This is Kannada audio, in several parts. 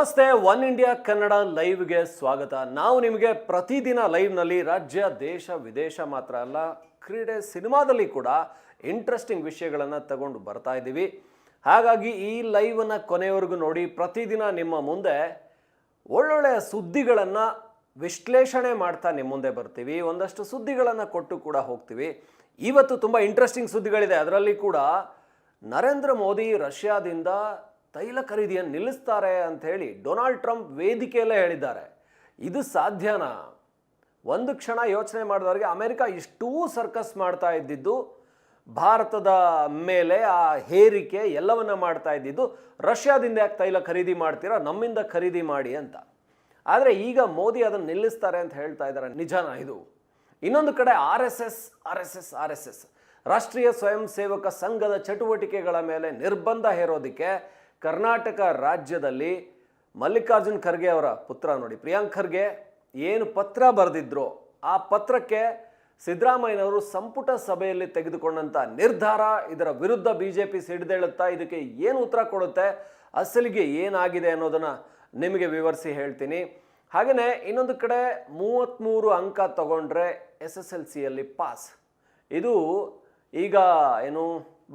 ನಮಸ್ತೆ, ಒನ್ ಇಂಡಿಯಾ ಕನ್ನಡ ಲೈವ್ಗೆ ಸ್ವಾಗತ. ನಾವು ನಿಮಗೆ ಪ್ರತಿದಿನ ಲೈವ್ನಲ್ಲಿ ರಾಜ್ಯ, ದೇಶ, ವಿದೇಶ ಮಾತ್ರ ಅಲ್ಲ, ಕ್ರೀಡೆ ಸಿನಿಮಾದಲ್ಲಿ ಕೂಡ ಇಂಟ್ರೆಸ್ಟಿಂಗ್ ವಿಷಯಗಳನ್ನು ತಗೊಂಡು ಬರ್ತಾ ಇದ್ದೀವಿ. ಹಾಗಾಗಿ ಈ ಲೈವನ್ನ ಕೊನೆಯವರೆಗೂ ನೋಡಿ, ಪ್ರತಿದಿನ ನಿಮ್ಮ ಮುಂದೆ ಒಳ್ಳೊಳ್ಳೆಯ ಸುದ್ದಿಗಳನ್ನು ವಿಶ್ಲೇಷಣೆ ಮಾಡ್ತಾ ನಿಮ್ಮ ಮುಂದೆ ಬರ್ತೀವಿ. ಒಂದಷ್ಟು ಸುದ್ದಿಗಳನ್ನು ಕೊಟ್ಟು ಕೂಡ ಹೋಗ್ತೀವಿ. ಇವತ್ತು ತುಂಬ ಇಂಟ್ರೆಸ್ಟಿಂಗ್ ಸುದ್ದಿಗಳಿದೆ. ಅದರಲ್ಲಿ ಕೂಡ ನರೇಂದ್ರ ಮೋದಿ ರಷ್ಯಾದಿಂದ ತೈಲ ಖರೀದಿಯನ್ನು ನಿಲ್ಲಿಸ್ತಾರೆ ಅಂತ ಹೇಳಿ ಡೊನಾಲ್ಡ್ ಟ್ರಂಪ್ ವೇದಿಕೆಯಲ್ಲೇ ಹೇಳಿದ್ದಾರೆ. ಇದು ಸಾಧ್ಯನಾ? ಒಂದು ಕ್ಷಣ ಯೋಚನೆ ಮಾಡಿದವರಿಗೆ ಅಮೆರಿಕ ಇಷ್ಟೂ ಸರ್ಕಸ್ ಮಾಡ್ತಾ ಇದ್ದಿದ್ದು, ಭಾರತದ ಮೇಲೆ ಆ ಹೇರಿಕೆ ಎಲ್ಲವನ್ನ ಮಾಡ್ತಾ ಇದ್ದಿದ್ದು, ರಷ್ಯಾದಿಂದ ಯಾಕೆ ತೈಲ ಖರೀದಿ ಮಾಡ್ತೀರಾ, ನಮ್ಮಿಂದ ಖರೀದಿ ಮಾಡಿ ಅಂತ. ಆದರೆ ಈಗ ಮೋದಿ ಅದನ್ನು ನಿಲ್ಲಿಸ್ತಾರೆ ಅಂತ ಹೇಳ್ತಾ ಇದ್ದಾರೆ. ನಿಜಾನ ಇದು? ಇನ್ನೊಂದು ಕಡೆ R S S, R S S, R S S Rashtriya Swayam Sevak ಸಂಘದ ಚಟುವಟಿಕೆಗಳ ಮೇಲೆ ನಿರ್ಬಂಧ ಹೇರೋದಕ್ಕೆ ಕರ್ನಾಟಕ ರಾಜ್ಯದಲ್ಲಿ ಮಲ್ಲಿಕಾರ್ಜುನ್ ಖರ್ಗೆ ಅವರ ಪುತ್ರ ನೋಡಿ. ಪ್ರಿಯಾಂಕ್ ಖರ್ಗೆ ಏನು ಪತ್ರ ಬರೆದಿದ್ರು ಆ ಪತ್ರಕ್ಕೆ ಸಿದ್ದರಾಮಯ್ಯನವರು ಸಂಪುಟ ಸಭೆಯಲ್ಲಿ ತೆಗೆದುಕೊಂಡಂತ ನಿರ್ಧಾರ, ಇದರ ವಿರುದ್ಧ ಬಿ ಜೆ ಪಿ ಸಿಡಿದೇಳುತ್ತಾ ಇದಕ್ಕೆ ಏನು ಉತ್ತರ ಕೊಡುತ್ತೆ, ಅಸಲಿಗೆ ಏನಾಗಿದೆ ಅನ್ನೋದನ್ನ ನಿಮಗೆ ವಿವರಿಸಿ ಹೇಳ್ತೀನಿ. ಹಾಗೆಯೇ ಇನ್ನೊಂದು ಕಡೆ ಮೂವತ್ತ್ಮೂರು ಅಂಕ ತಗೊಂಡ್ರೆ ಎಸ್ ಎಸ್ ಎಲ್ ಸಿಯಲ್ಲಿ ಪಾಸ್. ಇದು ಈಗ ಏನು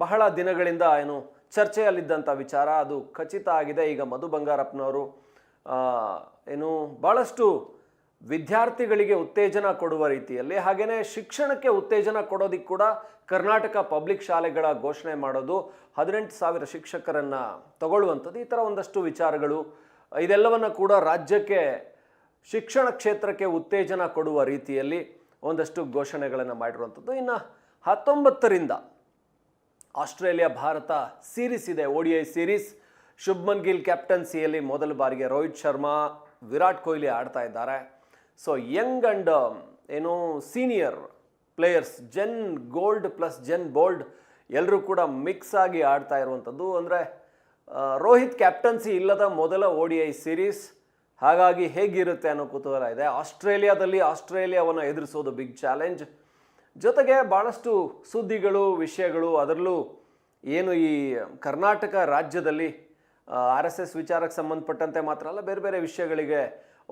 ಬಹಳ ದಿನಗಳಿಂದ ಏನು ಚರ್ಚೆಯಲ್ಲಿದ್ದಂಥ ವಿಚಾರ, ಅದು ಖಚಿತ ಆಗಿದೆ. ಈಗ ಮಧು ಬಂಗಾರಪ್ಪನವರು ಏನು ಭಾಳಷ್ಟು ವಿದ್ಯಾರ್ಥಿಗಳಿಗೆ ಉತ್ತೇಜನ ಕೊಡುವ ರೀತಿಯಲ್ಲಿ ಹಾಗೆಯೇ ಶಿಕ್ಷಣಕ್ಕೆ ಉತ್ತೇಜನ ಕೊಡೋದಕ್ಕೆ ಕೂಡ ಕರ್ನಾಟಕ ಪಬ್ಲಿಕ್ ಶಾಲೆಗಳ ಘೋಷಣೆ ಮಾಡೋದು, ಹದಿನೆಂಟು ಸಾವಿರ ಶಿಕ್ಷಕರನ್ನು ತಗೊಳ್ಳುವಂಥದ್ದು, ಈ ಥರ ಒಂದಷ್ಟು ವಿಚಾರಗಳು, ಇದೆಲ್ಲವನ್ನು ಕೂಡ ರಾಜ್ಯಕ್ಕೆ, ಶಿಕ್ಷಣ ಕ್ಷೇತ್ರಕ್ಕೆ ಉತ್ತೇಜನ ಕೊಡುವ ರೀತಿಯಲ್ಲಿ ಒಂದಷ್ಟು ಘೋಷಣೆಗಳನ್ನು ಮಾಡಿರುವಂಥದ್ದು. ಇನ್ನು ಹತ್ತೊಂಬತ್ತರಿಂದ ಆಸ್ಟ್ರೇಲಿಯಾ, ಭಾರತ ಸೀರೀಸ್ ಇದೆ O D I series Shubman Gill ಕ್ಯಾಪ್ಟನ್ಸಿಯಲ್ಲಿ ಮೊದಲ ಬಾರಿಗೆ ರೋಹಿತ್ ಶರ್ಮಾ, ವಿರಾಟ್ ಕೊಹ್ಲಿ ಆಡ್ತಾ ಇದ್ದಾರೆ. ಸೊ ಯಂಗ್ ಅಂಡ್ ಏನು senior players gen gold plus gen bold ಎಲ್ಲರೂ ಕೂಡ ಮಿಕ್ಸ್ ಆಗಿ ಆಡ್ತಾ ಇರುವಂಥದ್ದು. ಅಂದರೆ ರೋಹಿತ್ ಕ್ಯಾಪ್ಟನ್ಸಿ ಇಲ್ಲದ ಮೊದಲ ಓ ಡಿ ಐ ಸೀರೀಸ್ ಹಾಗಾಗಿ ಹೇಗಿರುತ್ತೆ ಅನ್ನೋ ಕುತೂಹಲ ಇದೆ. ಆಸ್ಟ್ರೇಲಿಯಾದಲ್ಲಿ ಆಸ್ಟ್ರೇಲಿಯಾವನ್ನು ಎದುರಿಸೋದು ಬಿಗ್ ಚಾಲೆಂಜ್ ಜೊತೆಗೆ ಭಾಳಷ್ಟು ಸುದ್ದಿಗಳು, ವಿಷಯಗಳು, ಅದರಲ್ಲೂ ಏನು ಈ ಕರ್ನಾಟಕ ರಾಜ್ಯದಲ್ಲಿ ಆರ್ ಎಸ್ ಎಸ್ ವಿಚಾರಕ್ಕೆ ಸಂಬಂಧಪಟ್ಟಂತೆ ಮಾತ್ರ ಅಲ್ಲ, ಬೇರೆ ಬೇರೆ ವಿಷಯಗಳಿಗೆ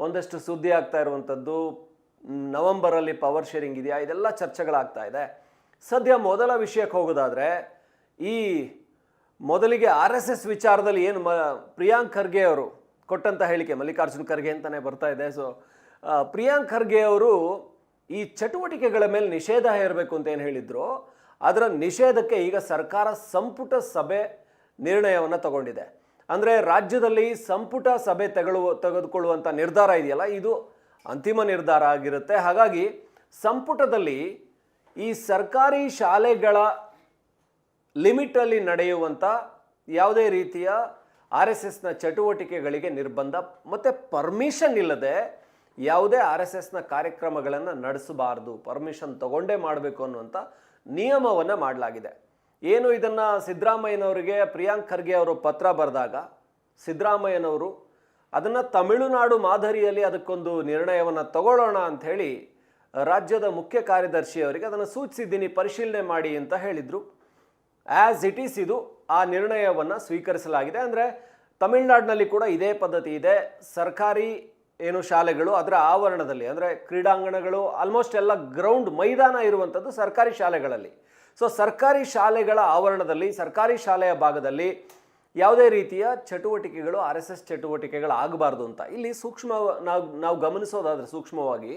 ಒಂದಷ್ಟು ಸುದ್ದಿ ಆಗ್ತಾ ಇರುವಂಥದ್ದು. ನವಂಬರಲ್ಲಿ ಪವರ್ ಶೇರಿಂಗ್ ಇದೆಯಾ? ಇದೆಲ್ಲ ಚರ್ಚೆಗಳಾಗ್ತಾ ಇದೆ. ಸದ್ಯ ಮೊದಲ ವಿಷಯಕ್ಕೆ ಹೋಗೋದಾದರೆ, ಈ ಮೊದಲಿಗೆ ಆರ್ ಎಸ್ ಎಸ್ ವಿಚಾರದಲ್ಲಿ ಏನು ಮ, ಪ್ರಿಯಾಂಕ್ ಖರ್ಗೆ ಅವರು ಕೊಟ್ಟಂಥ ಹೇಳಿಕೆ, ಮಲ್ಲಿಕಾರ್ಜುನ್ ಖರ್ಗೆ ಅಂತಲೇ ಬರ್ತಾ ಇದೆ. ಸೊ ಪ್ರಿಯಾಂಕ್ ಖರ್ಗೆ ಅವರು ಈ ಚಟುವಟಿಕೆಗಳ ಮೇಲೆ ನಿಷೇಧ ಹೇರಬೇಕು ಅಂತ ಏನು ಹೇಳಿದ್ರು, ಅದರ ನಿಷೇಧಕ್ಕೆ ಈಗ ಸರ್ಕಾರ ಸಂಪುಟ ಸಭೆ ನಿರ್ಣಯವನ್ನು ತಗೊಂಡಿದೆ. ಅಂದರೆ ರಾಜ್ಯದಲ್ಲಿ ಸಂಪುಟ ಸಭೆ ತೆಗೊಳ್ಳುವ ತೆಗೆದುಕೊಳ್ಳುವಂಥ ನಿರ್ಧಾರ ಇದೆಯಲ್ಲ, ಇದು ಅಂತಿಮ ನಿರ್ಧಾರ ಆಗಿರುತ್ತೆ. ಹಾಗಾಗಿ ಸಂಪುಟದಲ್ಲಿ ಈ ಸರ್ಕಾರಿ ಶಾಲೆಗಳ ಲಿಮಿಟಲ್ಲಿ ನಡೆಯುವಂಥ ಯಾವುದೇ ರೀತಿಯ ಆರ್ ಎಸ್ ಎಸ್ನ ಚಟುವಟಿಕೆಗಳಿಗೆ ನಿರ್ಬಂಧ ಮತ್ತು ಪರ್ಮಿಷನ್ ಇಲ್ಲದೆ ಯಾವುದೇ ಆರ್ ಎಸ್ ಎಸ್ನ ಕಾರ್ಯಕ್ರಮಗಳನ್ನು ನಡೆಸಬಾರ್ದು ಪರ್ಮಿಷನ್ ತಗೊಂಡೇ ಮಾಡಬೇಕು ಅನ್ನುವಂಥ ನಿಯಮವನ್ನು ಮಾಡಲಾಗಿದೆ. ಏನು ಇದನ್ನು ಸಿದ್ದರಾಮಯ್ಯನವರಿಗೆ, ಪ್ರಿಯಾಂಕ್ ಖರ್ಗೆ ಅವರು ಪತ್ರ ಬರೆದಾಗ, ಸಿದ್ದರಾಮಯ್ಯನವರು, ಅದನ್ನು ತಮಿಳುನಾಡು ಮಾದರಿಯಲ್ಲಿ ಅದಕ್ಕೊಂದು ನಿರ್ಣಯವನ್ನು ತಗೊಳ್ಳೋಣ ಅಂಥೇಳಿ ರಾಜ್ಯದ ಮುಖ್ಯ ಕಾರ್ಯದರ್ಶಿಯವರಿಗೆ ಅದನ್ನು ಸೂಚಿಸಿದ್ದೀನಿ, ಪರಿಶೀಲನೆ ಮಾಡಿ ಅಂತ ಹೇಳಿದರು. ಆ್ಯಸ್ ಇಟ್ ಈಸ್ ಇದು, ಆ ನಿರ್ಣಯವನ್ನು ಸ್ವೀಕರಿಸಲಾಗಿದೆ. ಅಂದರೆ ತಮಿಳುನಾಡಿನಲ್ಲಿ ಕೂಡ ಇದೇ ಪದ್ಧತಿ ಇದೆ. ಸರ್ಕಾರಿ ಏನು ಶಾಲೆಗಳು ಅದರ ಆವರಣದಲ್ಲಿ, ಅಂದರೆ ಕ್ರೀಡಾಂಗಣಗಳು ಆಲ್ಮೋಸ್ಟ್ ಎಲ್ಲ ಗ್ರೌಂಡ್ ಮೈದಾನ ಇರುವಂಥದ್ದು ಸರ್ಕಾರಿ ಶಾಲೆಗಳಲ್ಲಿ. ಸೊ ಸರ್ಕಾರಿ ಶಾಲೆಗಳ ಆವರಣದಲ್ಲಿ, ಸರ್ಕಾರಿ ಶಾಲೆಯ ಭಾಗದಲ್ಲಿ ಯಾವುದೇ ರೀತಿಯ ಚಟುವಟಿಕೆಗಳು ಆರ್ ಎಸ್ ಎಸ್ ಚಟುವಟಿಕೆಗಳು ಆಗಬಾರ್ದು ಅಂತ. ಇಲ್ಲಿ ಸೂಕ್ಷ್ಮ, ನಾವು ನಾವು ಗಮನಿಸೋದಾದರೆ ಸೂಕ್ಷ್ಮವಾಗಿ,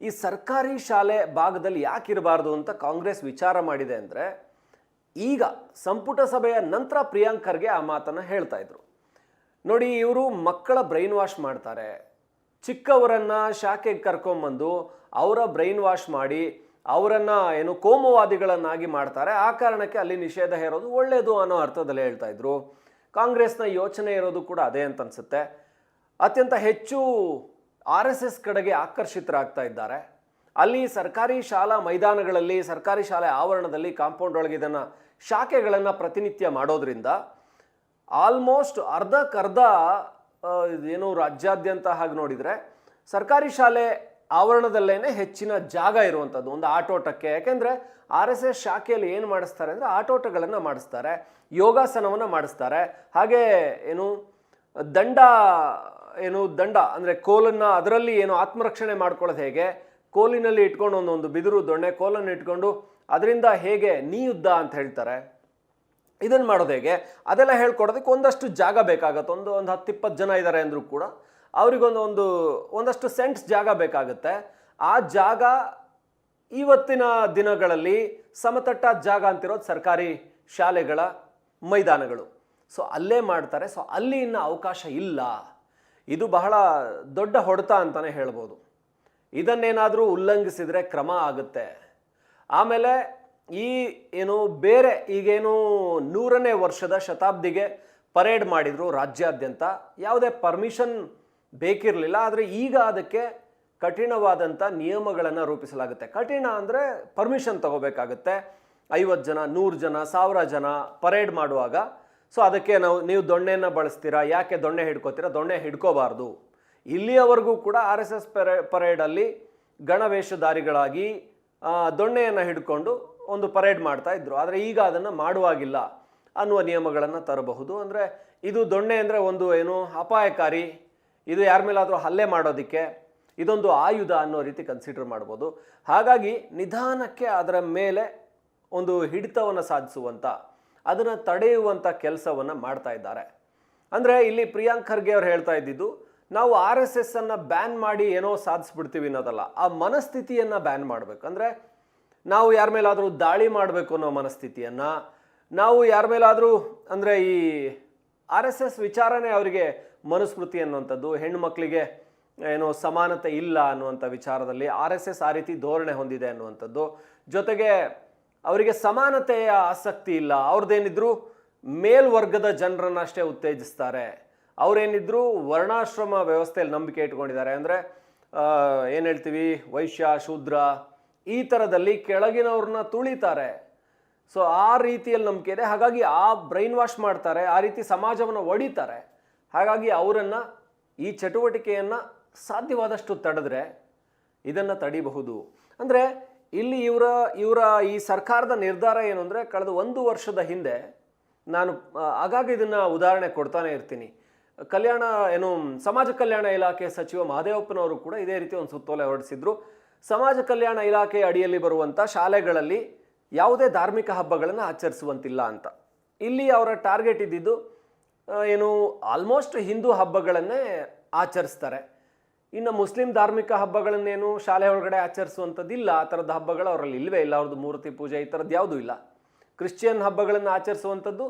ಈ ಸರ್ಕಾರಿ ಶಾಲೆ ಭಾಗದಲ್ಲಿ ಯಾಕೆ ಇರಬಾರ್ದು ಅಂತ ಕಾಂಗ್ರೆಸ್ ವಿಚಾರ ಮಾಡಿದೆ ಅಂದರೆ, ಈಗ ಸಂಪುಟ ಸಭೆಯ ನಂತರ ಪ್ರಿಯಾಂಕರ್ಗೆ ಆ ಮಾತನ್ನು ಹೇಳ್ತಾ ಇದ್ರು. ನೋಡಿ, ಇವರು ಮಕ್ಕಳ ಬ್ರೈನ್ ವಾಶ್ ಮಾಡ್ತಾರೆ. ಚಿಕ್ಕವರನ್ನ ಶಾಖೆಗೆ ಕರ್ಕೊಂಬಂದು ಅವರ ಬ್ರೈನ್ ವಾಶ್ ಮಾಡಿ ಅವರನ್ನು ಏನು ಕೋಮುವಾದಿಗಳನ್ನಾಗಿ ಮಾಡ್ತಾರೆ. ಆ ಕಾರಣಕ್ಕೆ ಅಲ್ಲಿ ನಿಷೇಧ ಹೇರೋದು ಒಳ್ಳೆಯದು ಅನ್ನೋ ಅರ್ಥದಲ್ಲಿ ಹೇಳ್ತಾ ಇದ್ರು. ಕಾಂಗ್ರೆಸ್ನ ಯೋಚನೆ ಇರೋದು ಕೂಡ ಅದೇ ಅಂತ ಅನ್ಸುತ್ತೆ. ಅತ್ಯಂತ ಹೆಚ್ಚು ಆರ್ ಎಸ್ ಕಡೆಗೆ ಆಕರ್ಷಿತರಾಗ್ತಾ ಇದ್ದಾರೆ. ಅಲ್ಲಿ ಸರ್ಕಾರಿ ಶಾಲಾ ಮೈದಾನಗಳಲ್ಲಿ, ಸರ್ಕಾರಿ ಶಾಲೆ ಆವರಣದಲ್ಲಿ ಕಾಂಪೌಂಡ್ ಒಳಗೆ ಇದನ್ನು ಶಾಖೆಗಳನ್ನು ಪ್ರತಿನಿತ್ಯ ಮಾಡೋದ್ರಿಂದ ಆಲ್ಮೋಸ್ಟ್ ಅರ್ಧಕ್ಕರ್ಧ ಏನು ರಾಜ್ಯಾದ್ಯಂತ ಹಾಗೆ ನೋಡಿದರೆ ಸರ್ಕಾರಿ ಶಾಲೆ ಆವರಣದಲ್ಲೇ ಹೆಚ್ಚಿನ ಜಾಗ ಇರುವಂಥದ್ದು ಒಂದು ಆಟೋಟಕ್ಕೆ. ಯಾಕೆಂದರೆ ಆರ್ ಎಸ್ ಎಸ್ ಶಾಖೆಯಲ್ಲಿ ಏನು ಮಾಡಿಸ್ತಾರೆ ಅಂದರೆ ಆಟೋಟಗಳನ್ನು ಮಾಡಿಸ್ತಾರೆ, ಯೋಗಾಸನವನ್ನು ಮಾಡಿಸ್ತಾರೆ. ಹಾಗೆ ಏನು ದಂಡ ಏನು ದಂಡ ಅಂದರೆ ಕೋಲನ್ನು ಅದರಲ್ಲಿ ಏನು ಆತ್ಮರಕ್ಷಣೆ ಮಾಡ್ಕೊಳ್ಳೋದು ಹೇಗೆ? ಕೋಲಿನಲ್ಲಿ ಇಟ್ಕೊಂಡು ಒಂದೊಂದು ಬಿದಿರು ದೊಣ್ಣೆ ಕೋಲನ್ನು ಇಟ್ಕೊಂಡು ಅದರಿಂದ ಹೇಗೆ ನೀ ಯುದ್ಧ ಅಂತ ಹೇಳ್ತಾರೆ. ಇದನ್ನು ಮಾಡೋದು ಹೇಗೆ? ಅದೆಲ್ಲ ಹೇಳ್ಕೊಡೋದಕ್ಕೆ ಒಂದಷ್ಟು ಜಾಗ ಬೇಕಾಗುತ್ತೆ. ಒಂದು ಒಂದು ಹತ್ತು ಇಪ್ಪತ್ತು ಜನ ಇದ್ದಾರೆ ಅಂದರೂ ಕೂಡ ಅವರಿಗೊಂದು ಒಂದು, ಒಂದಷ್ಟು ಸೆಂಟ್ಸ್ ಜಾಗ ಬೇಕಾಗುತ್ತೆ. ಆ ಜಾಗ ಇವತ್ತಿನ ದಿನಗಳಲ್ಲಿ ಸಮತಟ್ಟಾದ ಜಾಗ ಅಂತಿರೋದು ಸರ್ಕಾರಿ ಶಾಲೆಗಳ ಮೈದಾನಗಳು. ಸೊ, ಅಲ್ಲೇ ಮಾಡ್ತಾರೆ. ಸೊ, ಅಲ್ಲಿ ಇನ್ನು ಅವಕಾಶ ಇಲ್ಲ. ಇದು ಬಹಳ ದೊಡ್ಡ ಹೊಡೆತ ಅಂತಲೇ ಹೇಳ್ಬೋದು. ಇದನ್ನೇನಾದರೂ ಉಲ್ಲಂಘಿಸಿದರೆ ಕ್ರಮ ಆಗುತ್ತೆ. ಆಮೇಲೆ ಈ ಏನು ಬೇರೆ ಈಗೇನು ನೂರನೇ ವರ್ಷದ ಶತಾಬ್ದಿಗೆ ಪರೇಡ್ ಮಾಡಿದರು ರಾಜ್ಯಾದ್ಯಂತ. ಯಾವುದೇ ಪರ್ಮಿಷನ್ ಬೇಕಿರಲಿಲ್ಲ, ಆದರೆ ಈಗ ಅದಕ್ಕೆ ಕಠಿಣವಾದಂಥ ನಿಯಮಗಳನ್ನು ರೂಪಿಸಲಾಗುತ್ತೆ. ಕಠಿಣ ಅಂದರೆ ಪರ್ಮಿಷನ್ ತಗೋಬೇಕಾಗುತ್ತೆ. ಐವತ್ತು ಜನ, ನೂರು ಜನ, ಸಾವಿರ ಜನ ಪರೇಡ್ ಮಾಡುವಾಗ. ಸೊ ಅದಕ್ಕೆ ನಾವು, ನೀವು ದೊಣ್ಣೆಯನ್ನು ಬಳಸ್ತೀರಾ, ಯಾಕೆ ದೊಣ್ಣೆ ಹಿಡ್ಕೋತೀರಾ, ದೊಣ್ಣೆ ಹಿಡ್ಕೋಬಾರ್ದು. ಇಲ್ಲಿಯವರೆಗೂ ಕೂಡ ಆರ್ ಎಸ್ ಎಸ್ ಪೆರೆ, ಪರೇಡಲ್ಲಿ ಗಣವೇಷಧಾರಿಗಳಾಗಿ ದೊಣ್ಣೆಯನ್ನು ಹಿಡ್ಕೊಂಡು ಒಂದು ಪರೇಡ್ ಮಾಡ್ತಾ ಇದ್ರು. ಆದರೆ ಈಗ ಅದನ್ನು ಮಾಡುವಾಗಿಲ್ಲ ಅನ್ನುವ ನಿಯಮಗಳನ್ನು ತರಬಹುದು. ಅಂದರೆ ಇದು ದೊಣ್ಣೆ ಅಂದರೆ ಒಂದು ಏನು ಅಪಾಯಕಾರಿ, ಇದು ಯಾರ ಮೇಲಾದರೂ ಹಲ್ಲೆ ಮಾಡೋದಕ್ಕೆ ಇದೊಂದು ಆಯುಧ ಅನ್ನೋ ರೀತಿ ಕನ್ಸಿಡರ್ ಮಾಡ್ಬೋದು. ಹಾಗಾಗಿ ನಿಧಾನಕ್ಕೆ ಅದರ ಮೇಲೆ ಒಂದು ಹಿಡಿತವನ್ನು ಸಾಧಿಸುವಂಥ ಅದನ್ನು ತಡೆಯುವಂಥ ಕೆಲಸವನ್ನು ಮಾಡ್ತಾ ಇದ್ದಾರೆ. ಅಂದರೆ ಇಲ್ಲಿ ಪ್ರಿಯಾಂಕ್ ಖರ್ಗೆ ಅವ್ರು ಹೇಳ್ತಾ ಇದ್ದಿದ್ದು, ನಾವು ಆರ್ ಎಸ್ ಎಸ್ ಅನ್ನು ಬ್ಯಾನ್ ಮಾಡಿ ಏನೋ ಸಾಧಿಸ್ಬಿಡ್ತೀವಿ ಅನ್ನೋದಲ್ಲ, ಆ ಮನಸ್ಥಿತಿಯನ್ನು ಬ್ಯಾನ್ ಮಾಡಬೇಕು. ಅಂದರೆ ನಾವು ಯಾರ ಮೇಲಾದರೂ ದಾಳಿ ಮಾಡಬೇಕು ಅನ್ನೋ ಮನಸ್ಥಿತಿಯನ್ನು, ನಾವು ಯಾರ ಮೇಲಾದರೂ ಅಂದರೆ ಈ ಆರ್ ಎಸ್ ಎಸ್ ವಿಚಾರನೇ ಅವರಿಗೆ ಮನುಸ್ಮೃತಿ ಅನ್ನುವಂಥದ್ದು ಹೆಣ್ಣು ಮಕ್ಕಳಿಗೆ ಏನೋ ಸಮಾನತೆ ಇಲ್ಲ ಅನ್ನುವಂಥ ವಿಚಾರದಲ್ಲಿ ಆರ್ ಎಸ್ ಎಸ್ ಆ ರೀತಿ ಧೋರಣೆ ಹೊಂದಿದೆ ಅನ್ನುವಂಥದ್ದು. ಜೊತೆಗೆ ಅವರಿಗೆ ಸಮಾನತೆಯ ಆಸಕ್ತಿ ಇಲ್ಲ, ಅವ್ರದ್ದೇನಿದ್ರು ಮೇಲ್ವರ್ಗದ ಜನರನ್ನಷ್ಟೇ ಉತ್ತೇಜಿಸ್ತಾರೆ. ಅವರೇನಿದ್ರು ವರ್ಣಾಶ್ರಮ ವ್ಯವಸ್ಥೆಯಲ್ಲಿ ನಂಬಿಕೆ ಇಟ್ಕೊಂಡಿದ್ದಾರೆ. ಅಂದರೆ ಏನು ಹೇಳ್ತೀವಿ, ವೈಶ್ಯ, ಶೂದ್ರ ಈ ಥರದಲ್ಲಿ ಕೆಳಗಿನವ್ರನ್ನ ತುಳಿತಾರೆ. ಸೊ ಆ ರೀತಿಯಲ್ಲಿ ನಂಬಿಕೆ ಇದೆ. ಹಾಗಾಗಿ ಆ ಬ್ರೈನ್ ವಾಶ್ ಮಾಡ್ತಾರೆ, ಆ ರೀತಿ ಸಮಾಜವನ್ನು ಒಡಿತಾರೆ. ಹಾಗಾಗಿ ಅವರನ್ನು ಈ ಚಟುವಟಿಕೆಯನ್ನು ಸಾಧ್ಯವಾದಷ್ಟು ತಡೆದ್ರೆ ಇದನ್ನು ತಡಿಬಹುದು. ಅಂದರೆ ಇಲ್ಲಿ ಇವರ ಇವರ ಈ ಸರ್ಕಾರದ ನಿರ್ಧಾರ ಏನು ಅಂದರೆ ಕಳೆದ ಒಂದು ವರ್ಷದ ಹಿಂದೆ ನಾನು ಆಗಾಗ ಇದನ್ನು ಉದಾಹರಣೆ ಕೊಡ್ತಾನೆ ಇರ್ತೀನಿ. ಕಲ್ಯಾಣ, ಏನು, ಸಮಾಜ ಕಲ್ಯಾಣ ಇಲಾಖೆ ಸಚಿವ ಮಹದೇವಪ್ಪನವರು ಕೂಡ ಇದೇ ರೀತಿ ಒಂದು ಸುತ್ತೋಲೆ ಹೊರಡಿಸಿದ್ರು. ಸಮಾಜ ಕಲ್ಯಾಣ ಇಲಾಖೆ ಅಡಿಯಲ್ಲಿ ಬರುವಂಥ ಶಾಲೆಗಳಲ್ಲಿ ಯಾವುದೇ ಧಾರ್ಮಿಕ ಹಬ್ಬಗಳನ್ನು ಆಚರಿಸುವಂತಿಲ್ಲ ಅಂತ. ಇಲ್ಲಿ ಅವರ ಟಾರ್ಗೆಟ್ ಇದ್ದಿದ್ದು ಏನು ಆಲ್ಮೋಸ್ಟ್ ಹಿಂದೂ ಹಬ್ಬಗಳನ್ನೇ ಆಚರಿಸ್ತಾರೆ. ಇನ್ನು ಮುಸ್ಲಿಂ ಧಾರ್ಮಿಕ ಹಬ್ಬಗಳನ್ನೇನು ಶಾಲೆ ಒಳಗಡೆ ಆಚರಿಸುವಂಥದ್ದಿಲ್ಲ ಆ ಥರದ ಹಬ್ಬಗಳು ಅವರಲ್ಲಿ ಇಲ್ಲವೇ ಇಲ್ಲ, ಅವ್ರದ್ದು ಮೂರ್ತಿ ಪೂಜೆ ಈ ಥರದ್ದು ಯಾವುದೂ ಇಲ್ಲ. ಕ್ರಿಶ್ಚಿಯನ್ ಹಬ್ಬಗಳನ್ನು ಆಚರಿಸುವಂಥದ್ದು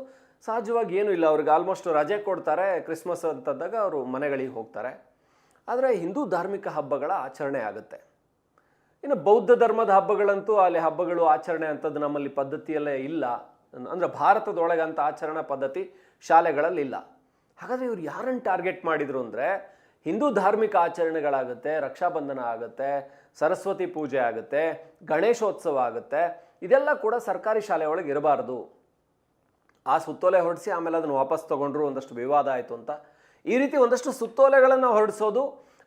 ಸಹಜವಾಗಿ ಏನೂ ಇಲ್ಲ, ಅವ್ರಿಗೆ ಆಲ್ಮೋಸ್ಟ್ ರಜೆ ಕೊಡ್ತಾರೆ, ಕ್ರಿಸ್ಮಸ್ ಅಂತಂದಾಗ ಅವರು ಮನೆಗಳಿಗೆ ಹೋಗ್ತಾರೆ. ಆದರೆ ಹಿಂದೂ ಧಾರ್ಮಿಕ ಹಬ್ಬಗಳ ಆಚರಣೆ ಆಗುತ್ತೆ. ಇನ್ನು ಬೌದ್ಧ ಧರ್ಮದ ಹಬ್ಬಗಳಂತೂ ಅಲ್ಲಿ ಹಬ್ಬಗಳು ಆಚರಣೆ ಅಂಥದ್ದು ನಮ್ಮಲ್ಲಿ ಪದ್ಧತಿಯಲ್ಲೇ ಇಲ್ಲ. ಅಂದರೆ ಭಾರತದೊಳಗೆ ಅಂಥ ಆಚರಣಾ ಪದ್ಧತಿ ಶಾಲೆಗಳಲ್ಲಿ ಇಲ್ಲ. ಹಾಗಾದರೆ ಇವ್ರು ಯಾರನ್ನು ಟಾರ್ಗೆಟ್ ಮಾಡಿದರು ಅಂದರೆ ಹಿಂದೂ ಧಾರ್ಮಿಕ ಆಚರಣೆಗಳಾಗುತ್ತೆ, ರಕ್ಷಾಬಂಧನ ಆಗುತ್ತೆ, ಸರಸ್ವತಿ ಪೂಜೆ ಆಗುತ್ತೆ, ಗಣೇಶೋತ್ಸವ ಆಗುತ್ತೆ. ಇದೆಲ್ಲ ಕೂಡ ಸರ್ಕಾರಿ ಶಾಲೆ ಒಳಗೆ ಇರಬಾರ್ದು. ಆ ಸುತ್ತೋಲೆ ಹೊರಡಿಸಿ ಆಮೇಲೆ ಅದನ್ನು ವಾಪಸ್ ತಗೊಂಡ್ರು ಒಂದಷ್ಟು ವಿವಾದ ಆಯಿತು ಅಂತ. ಈ ರೀತಿ ಒಂದಷ್ಟು ಸುತ್ತೋಲೆಗಳನ್ನು ಹೊರಡಿಸೋದು